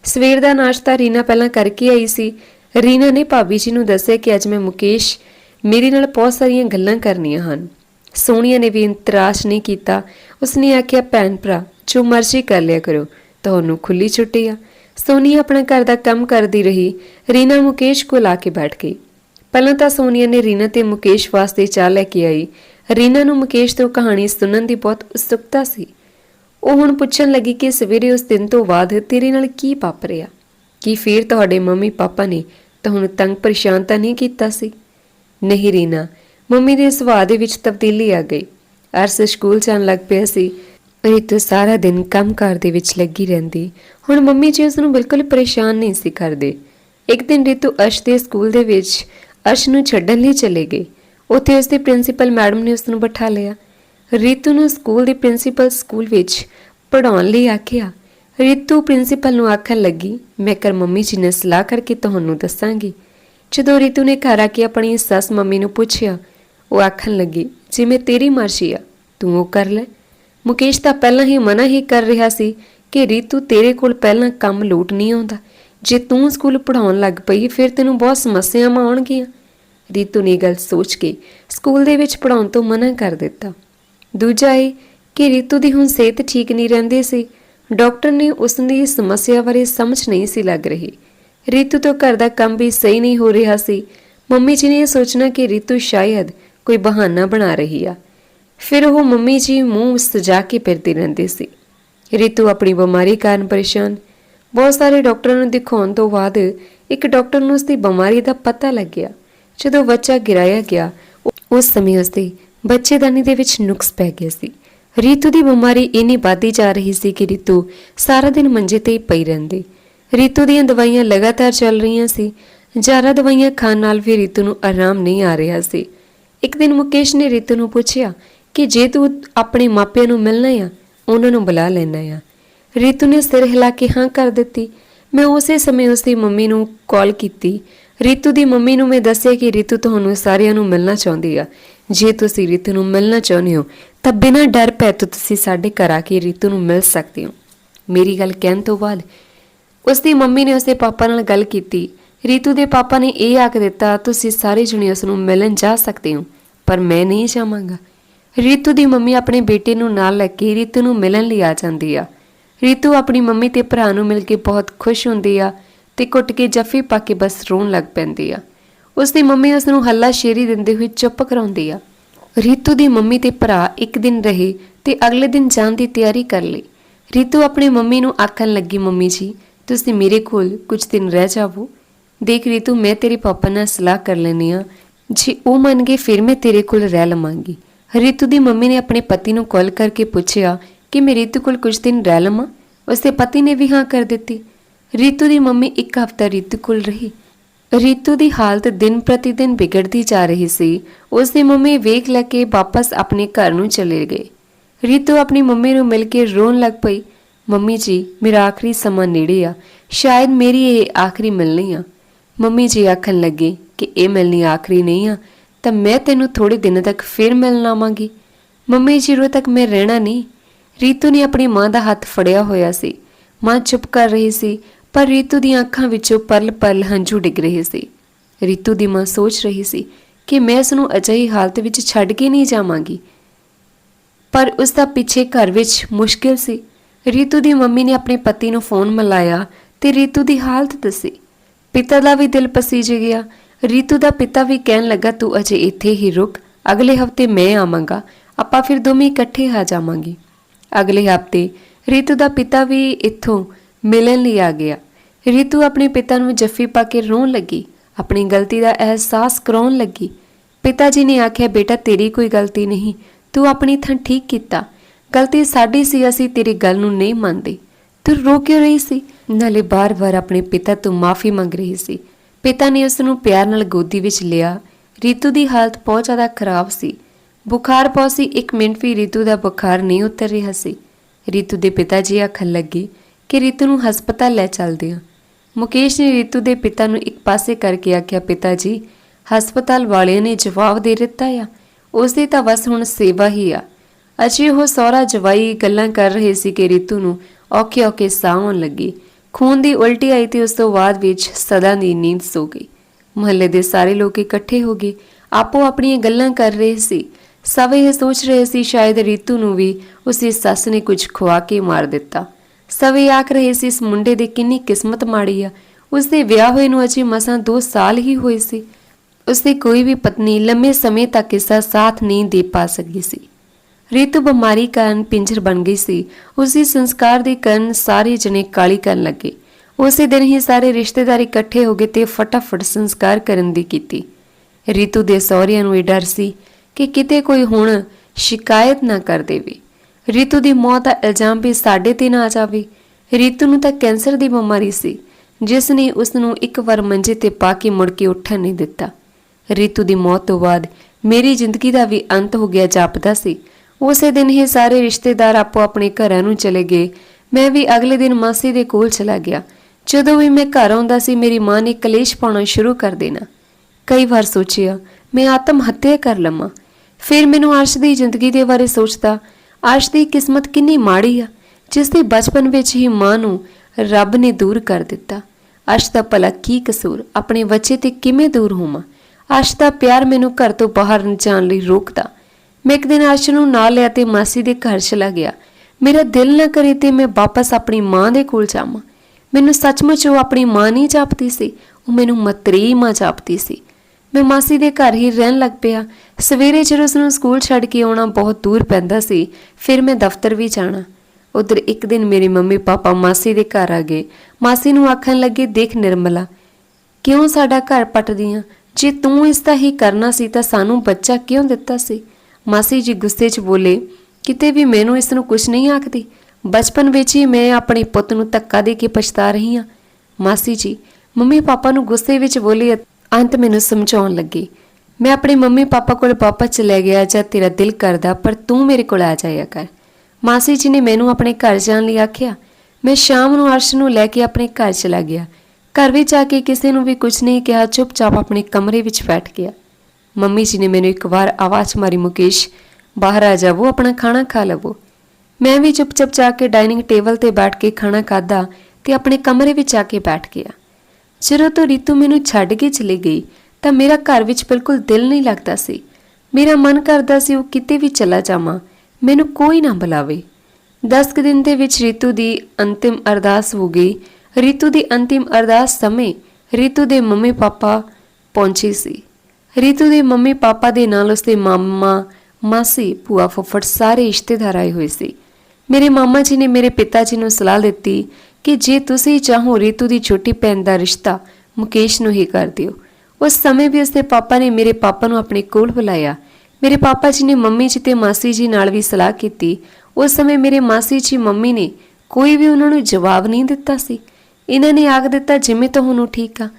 ਸਵੇਰ ਦਾ ਨਾਸ਼ਤਾ ਰੀਨਾ ਪਹਿਲਾਂ ਕਰਕੇ ਆਈ ਸੀ। ਰੀਨਾ ਨੇ ਭਾਬੀ ਜੀ ਨੂੰ ਦੱਸਿਆ ਕਿ ਅੱਜ ਮੈਂ ਮੁਕੇਸ਼ ਮੇਰੇ ਨਾਲ ਬਹੁਤ ਸਾਰੀਆਂ ਗੱਲਾਂ ਕਰਨੀਆਂ ਹਨ। ਸੋਨੀਆ ਨੇ ਵੀ ਇੰਤਰਾਸ਼ ਨਹੀਂ ਕੀਤਾ। ਉਸਨੇ ਆਖਿਆ, ਭੈਣ ਭਰਾ, ਜੋ ਮਰਜ਼ੀ ਕਰ ਲਿਆ ਕਰੋ, ਤੁਹਾਨੂੰ ਖੁੱਲੀ ਛੁੱਟੀ ਆ। ਸੋਨੀਆ ਆਪਣਾ ਘਰ ਦਾ ਕੰਮ ਕਰਦੀ ਰਹੀ। ਰੀਨਾ ਮੁਕੇਸ਼ ਕੋਲ ਆ ਕੇ ਬੈਠ ਗਈ। ਪਹਿਲਾਂ ਤਾਂ ਸੋਨੀਆ ਨੇ ਰੀਨਾ ਤੇ ਮੁਕੇਸ਼ ਵਾਸਤੇ ਚਾਹ ਲੈ ਕੇ ਆਈ। ਰੀਨਾ ਨੂੰ ਮੁਕੇਸ਼ ਤੋਂ ਕਹਾਣੀ ਸੁਣਨ ਦੀ ਬਹੁਤ ਉਤਸੁਕਤਾ ਸੀ। ਉਹ ਹੁਣ ਪੁੱਛਣ ਲੱਗੀ ਕਿ ਸਵੇਰੇ ਉਸ ਦਿਨ ਤੋਂ ਬਾਅਦ ਤੇਰੇ ਨਾਲ ਕੀ ਵਾਪਰਿਆ? ਕੀ ਫਿਰ ਤੁਹਾਡੇ ਮੰਮੀ ਪਾਪਾ ਨੇ ਤੁਹਾਨੂੰ ਤੰਗ ਪਰੇਸ਼ਾਨ ਤਾਂ ਨਹੀਂ ਕੀਤਾ ਸੀ? ਨਹੀਂ ਰੀਨਾ, ਮੰਮੀ ਦੇ ਸੁਭਾਅ ਦੇ ਵਿੱਚ ਤਬਦੀਲੀ ਆ ਗਈ। ਅਰਸ ਸਕੂਲ ਜਾਣ ਲੱਗ ਪਿਆ ਸੀ। ਰਿਤੂ ਸਾਰਾ ਦਿਨ ਕੰਮਕਾਰ ਦੇ ਵਿੱਚ ਲੱਗੀ ਰਹਿੰਦੀ। ਹੁਣ ਮੰਮੀ ਜੀ ਉਸ ਨੂੰ ਬਿਲਕੁਲ ਪਰੇਸ਼ਾਨ ਨਹੀਂ ਸੀ ਕਰਦੇ। ਇੱਕ ਦਿਨ ਰਿਤੂ ਅਰਸ਼ ਦੇ ਸਕੂਲ ਦੇ ਵਿੱਚ ਅਰਸ਼ ਨੂੰ ਛੱਡਣ ਲਈ ਚਲੇ ਗਏ। ਉੱਥੇ ਉਸ ਦੇ ਪ੍ਰਿੰਸੀਪਲ ਮੈਡਮ ਨੇ ਉਸ ਨੂੰ ਬਿਠਾ ਲਿਆ। ਰਿਤੂ ਨੂੰ ਸਕੂਲ ਦੇ ਪ੍ਰਿੰਸੀਪਲ ਸਕੂਲ ਵਿੱਚ ਪੜਾਉਣ ਲਈ ਆਖਿਆ। ਰਿਤੂ ਪ੍ਰਿੰਸੀਪਲ ਨੂੰ ਆਖਣ ਲੱਗੀ, ਮੈਂ ਕਰ ਮੰਮੀ ਜੀ ਨੇ ਸਲਾਹ ਕਰਕੇ ਤੁਹਾਨੂੰ ਦੱਸਾਂਗੀ। ਜਦੋਂ ਰੀਤੂ ਨੇ ਘਰ ਆ ਕੇ ਆਪਣੀ ਸੱਸ ਮੰਮੀ ਨੂੰ ਪੁੱਛਿਆ, ਉਹ ਆਖਣ ਲੱਗੀ ਜਿਵੇਂ ਤੇਰੀ ਮਰਜ਼ੀ ਆ, ਤੂੰ ਉਹ ਕਰ ਲੈ। ਮੁਕੇਸ਼ ਤਾਂ ਪਹਿਲਾਂ ਹੀ ਮਨਾ ਹੀ ਕਰ ਰਿਹਾ ਸੀ ਕਿ ਰੀਤੂ ਤੇਰੇ ਕੋਲ ਪਹਿਲਾਂ ਕੰਮ ਲੋਟ ਨਹੀਂ ਆਉਂਦਾ। ਜੇ ਤੂੰ ਸਕੂਲ ਪੜਾਉਣ ਲੱਗ ਪਈ, ਫਿਰ ਤੈਨੂੰ ਬਹੁਤ ਸਮੱਸਿਆਵਾਂ ਆਉਣਗੀਆਂ। ਰੀਤੂ ਨੇ ਇਹ ਗੱਲ ਸੋਚ ਕੇ ਸਕੂਲ ਦੇ ਵਿੱਚ ਪੜਾਉਣ ਤੋਂ ਮਨਾ ਕਰ ਦਿੱਤਾ। ਦੂਜਾ ਇਹ ਕਿ ਰੀਤੂ ਦੀ ਹੁਣ ਸਿਹਤ ਠੀਕ ਨਹੀਂ ਰਹਿੰਦੀ ਸੀ। ਡਾਕਟਰ ਨੇ ਉਸ ਦੀ ਸਮੱਸਿਆ ਬਾਰੇ ਸਮਝ ਨਹੀਂ ਸੀ ਲੱਗ ਰਹੀ। ਰੀਤੂ ਤੋਂ ਘਰ ਦਾ ਕੰਮ ਵੀ ਸਹੀ ਨਹੀਂ ਹੋ ਰਿਹਾ ਸੀ। ਮੰਮੀ ਜੀ ਨੇ ਇਹ ਸੋਚਣਾ ਕਿ ਰੀਤੂ ਸ਼ਾਇਦ ਕੋਈ ਬਹਾਨਾ ਬਣਾ ਰਹੀ ਆ। ਫਿਰ ਉਹ ਮੰਮੀ ਜੀ ਮੂੰਹ ਸਜਾ ਕੇ ਫਿਰਦੀ ਰਹਿੰਦੀ ਸੀ। ਰੀਤੂ ਆਪਣੀ ਬਿਮਾਰੀ ਕਾਰਨ ਪਰੇਸ਼ਾਨ। ਬਹੁਤ ਸਾਰੇ ਡਾਕਟਰਾਂ ਨੂੰ ਦਿਖਾਉਣ ਤੋਂ ਬਾਅਦ ਇੱਕ ਡਾਕਟਰ ਨੂੰ ਉਸਦੀ ਬਿਮਾਰੀ ਦਾ ਪਤਾ ਲੱਗਿਆ। ਜਦੋਂ ਬੱਚਾ ਗਿਰਾਇਆ ਗਿਆ ਉਸ ਸਮੇਂ ਉਸ ਬੱਚੇਦਾਨੀ ਦੇ ਵਿੱਚ ਨੁਕਸ ਪੈ ਗਿਆ ਸੀ। ਰੀਤੂ ਦੀ ਬਿਮਾਰੀ ਇੰਨੀ ਵੱਧਦੀ ਜਾ ਰਹੀ ਸੀ ਕਿ ਰੀਤੂ ਸਾਰਾ ਦਿਨ ਮੰਜੇ ਤੇ ਹੀ ਪਈ ਰਹਿੰਦੀ। ਰੀਤੂ ਦੀਆਂ ਦਵਾਈਆਂ ਲਗਾਤਾਰ ਚੱਲ ਰਹੀਆਂ ਸੀ। ਜ਼ਿਆਦਾ ਦਵਾਈਆਂ ਖਾਣ ਨਾਲ ਵੀ ਰੀਤੂ ਨੂੰ ਆਰਾਮ ਨਹੀਂ ਆ ਰਿਹਾ ਸੀ। ਇੱਕ ਦਿਨ ਮੁਕੇਸ਼ ਨੇ ਰੀਤੂ ਨੂੰ ਪੁੱਛਿਆ ਕਿ ਜੇ ਤੂੰ ਆਪਣੇ ਮਾਪਿਆਂ ਨੂੰ ਮਿਲਣਾ ਆ, ਉਹਨਾਂ ਨੂੰ ਬੁਲਾ ਲੈਣਾ ਆ। ਰੀਤੂ ਨੇ ਸਿਰ ਹਿਲਾ ਕੇ ਹਾਂ ਕਰ ਦਿੱਤੀ। ਮੈਂ ਉਸੇ ਸਮੇਂ ਉਸਦੀ ਮੰਮੀ ਨੂੰ ਕਾਲ ਕੀਤੀ। ਰੀਤੂ ਦੀ ਮੰਮੀ ਨੂੰ ਮੈਂ ਦੱਸਿਆ ਕਿ ਰੀਤੂ ਤੁਹਾਨੂੰ ਸਾਰਿਆਂ ਨੂੰ ਮਿਲਣਾ ਚਾਹੁੰਦੀ ਆ। ਜੇ ਤੁਸੀਂ ਰੀਤੂ ਨੂੰ ਮਿਲਣਾ ਚਾਹੁੰਦੇ ਹੋ, ਤਾਂ ਬਿਨਾਂ ਡਰ ਭੈ ਤੋਂ ਤੁਸੀਂ ਸਾਡੇ ਘਰ ਆ ਕੇ ਰੀਤੂ ਨੂੰ ਮਿਲ ਸਕਦੇ ਹੋ। ਮੇਰੀ ਗੱਲ ਕਹਿਣ ਤੋਂ ਬਾਅਦ ਉਸਦੀ ਮੰਮੀ ਨੇ ਉਸਦੇ ਪਾਪਾ ਨਾਲ ਗੱਲ ਕੀਤੀ। ਰੀਤੂ ਦੇ ਪਾਪਾ ਨੇ ਇਹ ਆਖ ਦਿੱਤਾ, ਤੁਸੀਂ ਸਾਰੇ ਜਣੇ ਉਸ ਨੂੰ ਮਿਲਣ ਜਾ ਸਕਦੇ ਹੋ, ਪਰ ਮੈਂ ਨਹੀਂ ਜਾਵਾਂਗਾ। ਰੀਤੂ ਦੀ ਮੰਮੀ ਆਪਣੇ ਬੇਟੇ ਨੂੰ ਨਾਲ ਲੈ ਕੇ ਰੀਤੂ ਨੂੰ ਮਿਲਣ ਲਈ ਆ ਜਾਂਦੀ ਆ। ਰੀਤੂ ਆਪਣੀ ਮੰਮੀ ਤੇ ਭਰਾ ਨੂੰ ਮਿਲ ਕੇ ਬਹੁਤ ਖੁਸ਼ ਹੁੰਦੀ ਆ ਤੇ ਕੁੱਟ ਕੇ ਜੱਫੀ ਪਾ ਕੇ ਬਸ ਰੋਣ ਲੱਗ ਪੈਂਦੀ ਆ। ਉਸਦੀ ਮੰਮੀ ਉਸ ਨੂੰ ਹੱਲਾ ਸ਼ੇਰੀ ਦਿੰਦੇ ਹੋਏ ਚੁੱਪ ਕਰਾਉਂਦੀ ਆ। ਰੀਤੂ ਦੀ ਮੰਮੀ ਤੇ ਭਰਾ ਇੱਕ ਦਿਨ ਰਹੇ ਤੇ ਅਗਲੇ ਦਿਨ ਜਾਣ ਦੀ ਤਿਆਰੀ ਕਰ ਲਈ। ਰੀਤੂ ਆਪਣੀ ਮੰਮੀ ਨੂੰ ਆਖਣ ਲੱਗੀ, ਮੰਮੀ ਜੀ ਤੁਸੀਂ ਮੇਰੇ ਕੋਲ ਕੁਝ ਦਿਨ ਰਹਿ ਜਾਵੋ ਦੇਖ ਰੀਤੂ ਮੈਂ ਤੇਰੇ ਪਾਪਾ ਨਾਲ ਸਲਾਹ ਕਰ ਲੈਣੀ ਆ ਜੇ ਉਹ ਮੰਨ ਗਏ ਫਿਰ ਮੈਂ ਤੇਰੇ ਕੋਲ ਰਹਿ ਲਵਾਂਗੀ ਰੀਤੂ ਦੀ ਮੰਮੀ ਨੇ ਆਪਣੇ ਪਤੀ ਨੂੰ ਕਾਲ ਕਰਕੇ ਪੁੱਛਿਆ ਕਿ ਮੈਂ ਰੀਤੂ ਕੋਲ ਕੁਝ ਦਿਨ ਰਹਿ ਲਵਾਂ ਉਸਦੇ ਪਤੀ ਨੇ ਵੀ ਹਾਂ ਕਰ ਦਿੱਤੀ ਰੀਤੂ ਦੀ ਮੰਮੀ ਇੱਕ ਹਫ਼ਤਾ ਰੀਤੂ ਕੋਲ ਰਹੀ ਰੀਤੂ ਦੀ ਹਾਲਤ ਦਿਨ ਪ੍ਰਤੀ ਦਿਨ ਵਿਗੜਦੀ ਜਾ ਰਹੀ ਸੀ ਉਸ ਦੀ ਮੰਮੀ ਵੇਖ ਲੈ ਕੇ ਵਾਪਸ ਆਪਣੇ ਘਰ ਨੂੰ ਚਲੇ ਗਏ ਰੀਤੂ ਆਪਣੀ ਮੰਮੀ ਨੂੰ ਮਿਲ ਕੇ ਰੋਣ ਲੱਗ ਪਈ ਮੰਮੀ ਜੀ, ਮੇਰਾ ਆਖਰੀ ਸਮਾਂ ਨੇੜੇ ਆ। ਸ਼ਾਇਦ ਮੇਰੀ ਇਹ ਆਖਰੀ ਮਿਲਣੀ ਆ। ਮੰਮੀ ਜੀ ਆਖਣ ਲੱਗੇ ਕਿ ਇਹ ਮਿਲਣੀ ਆਖਰੀ ਨਹੀਂ ਆ, ਤਾਂ ਮੈਂ ਤੈਨੂੰ ਥੋੜੇ ਦਿਨ ਤੱਕ ਫਿਰ ਮਿਲਣ ਆਵਾਂਗੀ। ਮੰਮੀ ਜੀ ਰੋ ਤੱਕ ਮੈਂ ਰਹਿਣਾ ਨਹੀਂ। ਰੀਤੂ ਨੇ ਆਪਣੀ ਮਾਂ ਦਾ ਹੱਥ ਫੜਿਆ ਹੋਇਆ ਸੀ। ਮਾਂ ਚੁੱਪ ਕਰ ਰਹੀ ਸੀ, ਪਰ ਰੀਤੂ ਦੀਆਂ ਅੱਖਾਂ ਵਿੱਚੋਂ ਪਲ-ਪਲ ਹੰਝੂ ਡਿੱਗ ਰਹੇ ਸੀ। ਰੀਤੂ ਦੀ ਮਾਂ ਸੋਚ ਰਹੀ ਸੀ ਕਿ ਮੈਂ ਇਸ ਨੂੰ ਅਜਿਹੀ ਹਾਲਤ ਵਿੱਚ ਛੱਡ ਕੇ ਨਹੀਂ ਜਾਵਾਂਗੀ। ਪਰ ਉਸ ਦਾ ਪਿੱਛੇ ਘਰ ਵਿੱਚ ਮੁਸ਼ਕਿਲ ਸੀ। ਰੀਤੂ ਦੀ ਮੰਮੀ ਨੇ ਆਪਣੇ ਪਤੀ ਨੂੰ ਫੋਨ ਮਿਲਾਇਆ ਤੇ ਰੀਤੂ ਦੀ ਹਾਲਤ ਦੱਸੀ। ਪਿਤਾ ਦਾ ਵੀ ਦਿਲ ਪਸੀਜ ਗਿਆ। ਰੀਤੂ ਦਾ ਪਿਤਾ ਵੀ ਕਹਿਣ ਲੱਗਾ, ਤੂੰ ਅਜੇ ਇੱਥੇ ਹੀ ਰੁਕ। ਅਗਲੇ ਹਫ਼ਤੇ ਮੈਂ ਆਵਾਂਗਾ। ਆਪਾਂ ਫਿਰ ਦੋਵੇਂ ਇਕੱਠੇ ਆ ਜਾਵਾਂਗੇ। ਅਗਲੇ ਹਫ਼ਤੇ ਰੀਤੂ ਦਾ ਪਿਤਾ ਵੀ ਇੱਥੋਂ ਮਿਲਣ ਲਈ ਆ ਗਿਆ। ਰੀਤੂ ਆਪਣੇ ਪਿਤਾ ਨੂੰ ਜੱਫੀ ਪਾ ਕੇ ਰੋਣ ਲੱਗੀ। ਆਪਣੀ ਗਲਤੀ ਦਾ ਅਹਿਸਾਸ ਕਰਾਉਣ ਲੱਗੀ। ਪਿਤਾ ਜੀ ਨੇ ਆਖਿਆ, ਬੇਟਾ, ਤੇਰੀ ਕੋਈ ਗਲਤੀ ਨਹੀਂ। ਤੂੰ ਆਪਣੀ ਥਾਂ ਠੀਕ ਕੀਤਾ। ਗਲਤੀ ਸਾਡੀ ਸੀ, ਅਸੀਂ ਤੇਰੀ ਗੱਲ ਨੂੰ ਨਹੀਂ ਮੰਨਦੇ। ਤੂੰ ਰੋ ਕਿਉਂ ਰਹੀ ਸੀ, ਨਾਲੇ ਬਾਰ-ਬਾਰ ਆਪਣੇ ਪਿਤਾ ਤੋਂ ਮਾਫੀ ਮੰਗ ਰਹੀ ਸੀ। ਪਿਤਾ ਨੇ ਉਸ ਨੂੰ ਪਿਆਰ ਨਾਲ ਗੋਦੀ ਵਿੱਚ ਲਿਆ। ਰੀਤੂ ਦੀ ਹਾਲਤ ਬਹੁਤ ਜ਼ਿਆਦਾ ਖਰਾਬ ਸੀ। ਬੁਖਾਰ ਪੌਸੀ ਇੱਕ ਮਿੰਟ ਵੀ ਰੀਤੂ ਦਾ ਬੁਖਾਰ ਨਹੀਂ ਉਤਰ ਰਿਹਾ ਸੀ। ਰੀਤੂ ਦੇ ਪਿਤਾ ਜੀ ਆਖਣ ਲੱਗੇ ਕਿ ਰੀਤੂ ਨੂੰ ਹਸਪਤਾਲ ਲੈ ਚੱਲਦੇ ਹਾਂ। ਮੁਕੇਸ਼ ਨੇ ਰੀਤੂ ਦੇ ਪਿਤਾ ਨੂੰ ਇੱਕ ਪਾਸੇ ਕਰਕੇ ਆਖਿਆ, ਪਿਤਾ ਜੀ, ਹਸਪਤਾਲ ਵਾਲਿਆਂ ਨੇ ਜਵਾਬ ਦੇ ਦਿੱਤਾ ਆ। ਉਸ ਦੀ ਤਾਂ ਬਸ ਹੁਣ ਸੇਵਾ ਹੀ ਆ। ਅਜੇ ਉਹ ਸਹੁਰਾ ਜਵਾਈ ਗੱਲਾਂ ਕਰ ਰਹੇ ਸੀ ਕਿ ਰਿਤੂ ਨੂੰ ਔਖੇ ਔਖੇ ਸਾਹ ਆਉਣ ਲੱਗੀ। ਖੂਨ ਦੀ ਉਲਟੀ ਆਈ ਤੇ ਉਸ ਤੋਂ ਬਾਅਦ ਵਿੱਚ ਸਦਾ ਦੀ ਨੀਂਦ ਸੋ ਗਈ। ਮੁਹੱਲੇ ਦੇ ਸਾਰੇ ਲੋਕ ਇਕੱਠੇ ਹੋ ਗਏ। ਆਪੋ ਆਪਣੀਆਂ ਗੱਲਾਂ ਕਰ ਰਹੇ ਸੀ। ਸਭ ਇਹ ਸੋਚ ਰਹੇ ਸੀ ਸ਼ਾਇਦ ਰੀਤੂ ਨੂੰ ਵੀ ਉਸਦੀ ਸੱਸ ਨੇ ਕੁਝ ਖਵਾ ਕੇ ਮਾਰ ਦਿੱਤਾ। ਸਭ ਇਹ ਆਖ ਰਹੇ ਸੀ, ਇਸ ਮੁੰਡੇ ਦੀ ਕਿੰਨੀ ਕਿਸਮਤ ਮਾੜੀ ਆ। ਉਸਦੇ ਵਿਆਹ ਹੋਏ ਨੂੰ ਅਜੇ ਮਸਾਂ 2 ਸਾਲ ਹੀ ਹੋਏ ਸੀ। ਉਸਦੀ ਕੋਈ ਵੀ ਪਤਨੀ ਲੰਮੇ ਸਮੇਂ ਤੱਕ ਇਸ ਦਾ ਸਾਥ ਨਹੀਂ ਦੇ ਪਾ ਸਕੀ ਸੀ। ਰੀਤੂ ਬਿਮਾਰੀ ਕਾਰਨ ਪਿੰਜਰ ਬਣ ਗਈ ਸੀ। ਉਸੇ ਸੰਸਕਾਰ ਦੇ ਕਾਰਨ ਸਾਰੇ ਜਣੇ ਕਾਲੀ ਕਰਨ ਲੱਗੇ। ਉਸੇ ਦਿਨ ਹੀ ਸਾਰੇ ਰਿਸ਼ਤੇਦਾਰ ਇਕੱਠੇ ਹੋ ਗਏ ਤੇ ਫਟਾਫਟ ਸੰਸਕਾਰ ਕਰਨ ਦੀ ਕੀਤੀ। ਰੀਤੂ ਦੇ ਸਹੁਰਿਆਂ ਨੂੰ ਇਹ ਡਰ ਸੀ ਕਿ ਕਿਤੇ ਕੋਈ ਹੁਣ ਸ਼ਿਕਾਇਤ ਨਾ ਕਰ ਦੇਵੇ। ਰੀਤੂ ਦੀ ਮੌਤ ਦਾ ਇਲਜ਼ਾਮ ਵੀ ਸਾਡੇ ਤੇ ਨਾ ਆ ਜਾਵੇ। ਰੀਤੂ ਨੂੰ ਤਾਂ ਕੈਂਸਰ ਦੀ ਬਿਮਾਰੀ ਸੀ, ਜਿਸ ਨੇ ਉਸ ਨੂੰ ਇੱਕ ਵਾਰ ਮੰਜੇ ਤੇ ਪਾ ਕੇ ਮੁੜ ਕੇ ਉੱਠਣ ਨਹੀਂ ਦਿੱਤਾ। ਰੀਤੂ ਦੀ ਮੌਤ ਤੋਂ ਬਾਅਦ ਮੇਰੀ ਜ਼ਿੰਦਗੀ ਦਾ ਵੀ ਅੰਤ ਹੋ ਗਿਆ ਜਾਪਦਾ ਸੀ। ਉਸੇ ਦਿਨ ਹੀ ਸਾਰੇ ਰਿਸ਼ਤੇਦਾਰ ਆਪੋ ਆਪਣੇ ਘਰਾਂ ਨੂੰ ਚਲੇ ਗਏ। ਮੈਂ ਵੀ ਅਗਲੇ ਦਿਨ ਮਾਸੀ ਦੇ ਕੋਲ ਚਲਾ ਗਿਆ। ਜਦੋਂ ਵੀ ਮੈਂ ਘਰ ਆਉਂਦਾ ਸੀ, ਮੇਰੀ ਮਾਂ ਨੇ ਕਲੇਸ਼ ਪਾਉਣਾ ਸ਼ੁਰੂ ਕਰ ਦੇਣਾ। ਕਈ ਵਾਰ ਸੋਚਿਆ, ਮੈਂ ਆਤਮ ਹੱਤਿਆ ਕਰ ਲਵਾਂ। ਫਿਰ ਮੈਨੂੰ ਅਰਸ਼ ਦੀ ਜ਼ਿੰਦਗੀ ਦੇ ਬਾਰੇ ਸੋਚਦਾ ਅਰਸ਼ ਦੀ ਕਿਸਮਤ ਕਿੰਨੀ ਮਾੜੀ ਆ, ਜਿਸ ਦੇ ਬਚਪਨ ਵਿੱਚ ਹੀ ਮਾਂ ਨੂੰ ਰੱਬ ਨੇ ਦੂਰ ਕਰ ਦਿੱਤਾ। ਅਰਸ਼ ਦਾ ਭਲਾ ਕੀ ਕਸੂਰ, ਆਪਣੇ ਬੱਚੇ ਤੇ ਕਿਵੇਂ ਦੂਰ ਹੋਵਾਂ? ਅਰਸ਼ ਦਾ ਪਿਆਰ ਮੈਨੂੰ ਘਰ ਤੋਂ ਬਾਹਰ ਜਾਣ ਲਈ ਰੋਕਦਾ। ਮੈਂ ਇੱਕ ਦਿਨ ਅਰਸ਼ ਨੂੰ ਨਾਲ ਲਿਆ ਤੇ ਮਾਸੀ ਦੇ ਘਰ ਚਲਾ ਗਿਆ। ਮੇਰਾ ਦਿਲ ਨਾ ਕਰੇ ਤੇ ਮੈਂ ਵਾਪਸ ਆਪਣੀ ਮਾਂ ਦੇ ਕੋਲ ਜਾਵਾਂ। ਮੈਨੂੰ ਸੱਚਮੁੱਚ ਉਹ ਆਪਣੀ ਮਾਂ ਨਹੀਂ ਜਾਪਦੀ ਸੀ, ਉਹ ਮੈਨੂੰ ਮਤਰੀ ਮਾਂ ਜਾਪਦੀ ਸੀ। ਮੈਂ ਮਾਸੀ ਦੇ ਘਰ ਹੀ ਰਹਿਣ ਲੱਗ ਪਿਆ। ਸਵੇਰੇ ਜਦੋਂ ਉਸਨੂੰ ਸਕੂਲ ਛੱਡ ਕੇ ਆਉਣਾ ਬਹੁਤ ਦੂਰ ਪੈਂਦਾ ਸੀ, ਫਿਰ ਮੈਂ ਦਫ਼ਤਰ ਵੀ ਜਾਣਾ। ਉਧਰ ਇੱਕ ਦਿਨ ਮੇਰੇ ਮੰਮੀ ਪਾਪਾ ਮਾਸੀ ਦੇ ਘਰ ਆ ਗਏ। ਮਾਸੀ ਨੂੰ ਆਖਣ ਲੱਗੇ, ਦੇਖ ਨਿਰਮਲਾ, ਕਿਉਂ ਸਾਡਾ ਘਰ ਪਟਦੀਆਂ? ਜੇ ਤੂੰ ਇਸ ਦਾ ਹੀ ਕਰਨਾ ਸੀ ਤਾਂ ਸਾਨੂੰ ਬੱਚਾ ਕਿਉਂ ਦਿੱਤਾ ਸੀ? ਮਾਸੀ ਜੀ ਗੁੱਸੇ 'ਚ ਬੋਲੇ, ਕਿਤੇ ਵੀ ਮੈਨੂੰ ਇਸ ਨੂੰ ਕੁਝ ਨਹੀਂ ਆਖਦੀ। ਬਚਪਨ ਵਿੱਚ ਹੀ ਮੈਂ ਆਪਣੇ ਪੁੱਤ ਨੂੰ ਧੱਕਾ ਦੇ ਕੇ ਪਛਤਾ ਰਹੀ ਹਾਂ। ਮਾਸੀ ਜੀ, ਮੰਮੀ ਪਾਪਾ ਨੂੰ ਗੁੱਸੇ ਵਿੱਚ ਬੋਲੀ ਅੰਤ ਮੈਨੂੰ ਸਮਝਾਉਣ ਲੱਗੀ, ਮੈਂ ਆਪਣੇ ਮੰਮੀ ਪਾਪਾ ਕੋਲ ਵਾਪਸ ਚਲੇ ਗਿਆ ਜਾਂ ਤੇਰਾ ਦਿਲ ਕਰਦਾ, ਪਰ ਤੂੰ ਮੇਰੇ ਕੋਲ ਆ ਜਾਇਆ ਕਰ। ਮਾਸੀ ਜੀ ਨੇ ਮੈਨੂੰ ਆਪਣੇ ਘਰ ਜਾਣ ਲਈ ਆਖਿਆ। ਮੈਂ ਸ਼ਾਮ ਨੂੰ ਅਰਸ਼ ਨੂੰ ਲੈ ਕੇ ਆਪਣੇ ਘਰ ਚਲਾ ਗਿਆ। ਘਰ ਵਿੱਚ ਆ ਕੇ ਕਿਸੇ ਨੂੰ ਵੀ ਕੁਝ ਨਹੀਂ ਕਿਹਾ, ਚੁੱਪਚਾਪ ਆਪਣੇ ਕਮਰੇ ਵਿੱਚ ਬੈਠ ਗਿਆ। ਮੰਮੀ ਜੀ ਨੇ ਮੈਨੂੰ ਇੱਕ ਵਾਰ ਆਵਾਜ਼ ਮਾਰੀ, ਮੁਕੇਸ਼, ਬਾਹਰ ਆ ਜਾਵੋ, ਆਪਣਾ ਖਾਣਾ ਖਾ ਲਵੋ। ਮੈਂ ਵੀ ਚੁੱਪਚਾਪ ਜਾ ਕੇ ਡਾਈਨਿੰਗ ਟੇਬਲ ਤੇ ਬੈਠ ਕੇ ਖਾਣਾ ਖਾਦਾ ਤੇ ਆਪਣੇ ਕਮਰੇ ਵਿੱਚ ਆ ਕੇ ਬੈਠ ਗਿਆ। ਜਦੋਂ ਤੋਂ ਰੀਤੂ ਮੈਨੂੰ ਛੱਡ ਕੇ ਚਲੀ ਗਈ, ਤਾਂ ਮੇਰਾ ਘਰ ਵਿੱਚ ਬਿਲਕੁਲ ਦਿਲ ਨਹੀਂ ਲੱਗਦਾ ਸੀ। ਮੇਰਾ ਮਨ ਕਰਦਾ ਸੀ ਉਹ ਕਿਤੇ ਵੀ ਚਲਾ ਜਾਵਾਂ, ਮੈਨੂੰ ਕੋਈ ਨਾ ਬੁਲਾਵੇ। 10 ਕੁ ਦਿਨ ਦੇ ਵਿੱਚ ਰੀਤੂ ਦੀ ਅੰਤਿਮ ਅਰਦਾਸ ਹੋ ਗਈ। ਰੀਤੂ ਦੀ ਅੰਤਿਮ ਅਰਦਾਸ ਸਮੇਂ ਰੀਤੂ ਦੇ ਮੰਮੀ ਪਾਪਾ ਪਹੁੰਚੇ ਸੀ। ਰੀਤੂ ਦੇ ਮੰਮੀ ਪਾਪਾ ਦੇ ਨਾਲ ਉਸਦੇ ਮਾਮਾ, ਮਾਸੀ, ਭੂਆ ਫੁੱਫੜ ਸਾਰੇ ਰਿਸ਼ਤੇਦਾਰ ਆਏ ਹੋਏ ਸੀ। ਮੇਰੇ ਮਾਮਾ ਜੀ ਨੇ ਮੇਰੇ ਪਿਤਾ ਜੀ ਨੂੰ ਸਲਾਹ ਦਿੱਤੀ ਕਿ ਜੇ ਤੁਸੀਂ ਚਾਹੋ ਰੀਤੂ ਦੀ ਛੋਟੀ ਭੈਣ ਦਾ ਰਿਸ਼ਤਾ ਮੁਕੇਸ਼ ਨੂੰ ਹੀ ਕਰ ਦਿਓ। ਉਸ ਸਮੇਂ ਵੀ ਉਸਦੇ ਪਾਪਾ ਨੇ ਮੇਰੇ ਪਾਪਾ ਨੂੰ ਆਪਣੇ ਕੋਲ ਬੁਲਾਇਆ। ਮੇਰੇ ਪਾਪਾ ਜੀ ਨੇ ਮੰਮੀ ਜੀ ਤੇ ਮਾਸੀ ਜੀ ਨਾਲ ਵੀ ਸਲਾਹ ਕੀਤੀ। ਉਸ ਸਮੇਂ ਮੇਰੇ ਮਾਸੀ ਜੀ ਮੰਮੀ ਨੇ ਕੋਈ ਵੀ ਉਹਨਾਂ ਨੂੰ ਜਵਾਬ ਨਹੀਂ ਦਿੱਤਾ ਸੀ। ਇਹਨਾਂ ਨੇ ਆਖ ਦਿੱਤਾ, ਜਿਵੇਂ ਤੁਹਾਨੂੰ ਠੀਕ ਆ।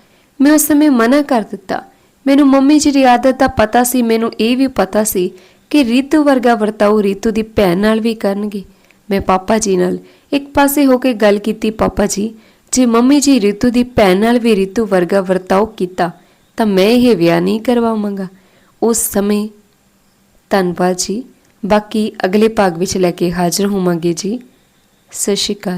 ਮੈਂ ਉਸ ਸਮੇਂ ਮਨਾ ਕਰ ਦਿੱਤਾ। ਮੈਨੂੰ ਮੰਮੀ ਜੀ ਦੀ ਆਦਤ ਦਾ ਪਤਾ ਸੀ, ਮੈਨੂੰ ਇਹ ਵੀ ਪਤਾ ਸੀ ਕਿ ਰੀਤੂ ਵਰਗਾ ਵਰਤਾਓ ਰੀਤੂ ਦੀ ਭੈਣ ਨਾਲ ਵੀ ਕਰਨਗੇ। ਮੈਂ ਪਾਪਾ ਜੀ ਨਾਲ ਇੱਕ ਪਾਸੇ ਹੋ ਕੇ ਗੱਲ ਕੀਤੀ, ਪਾਪਾ ਜੀ, ਜੇ ਮੰਮੀ ਜੀ ਰੀਤੂ ਦੀ ਭੈਣ ਨਾਲ ਵੀ ਰੀਤੂ ਵਰਗਾ ਵਰਤਾਓ ਕੀਤਾ, ਤਾਂ ਮੈਂ ਇਹ ਵਿਆਹ ਨਹੀਂ ਕਰਵਾਵਾਂਗਾ। ਉਸ ਸਮੇਂ ਧੰਨਵਾਦ ਜੀ। ਬਾਕੀ ਅਗਲੇ ਭਾਗ ਵਿੱਚ ਲੈ ਕੇ ਹਾਜ਼ਰ ਹੋਵਾਂਗੇ ਜੀ। ਸਤਿ ਸ਼੍ਰੀ ਅਕਾਲ।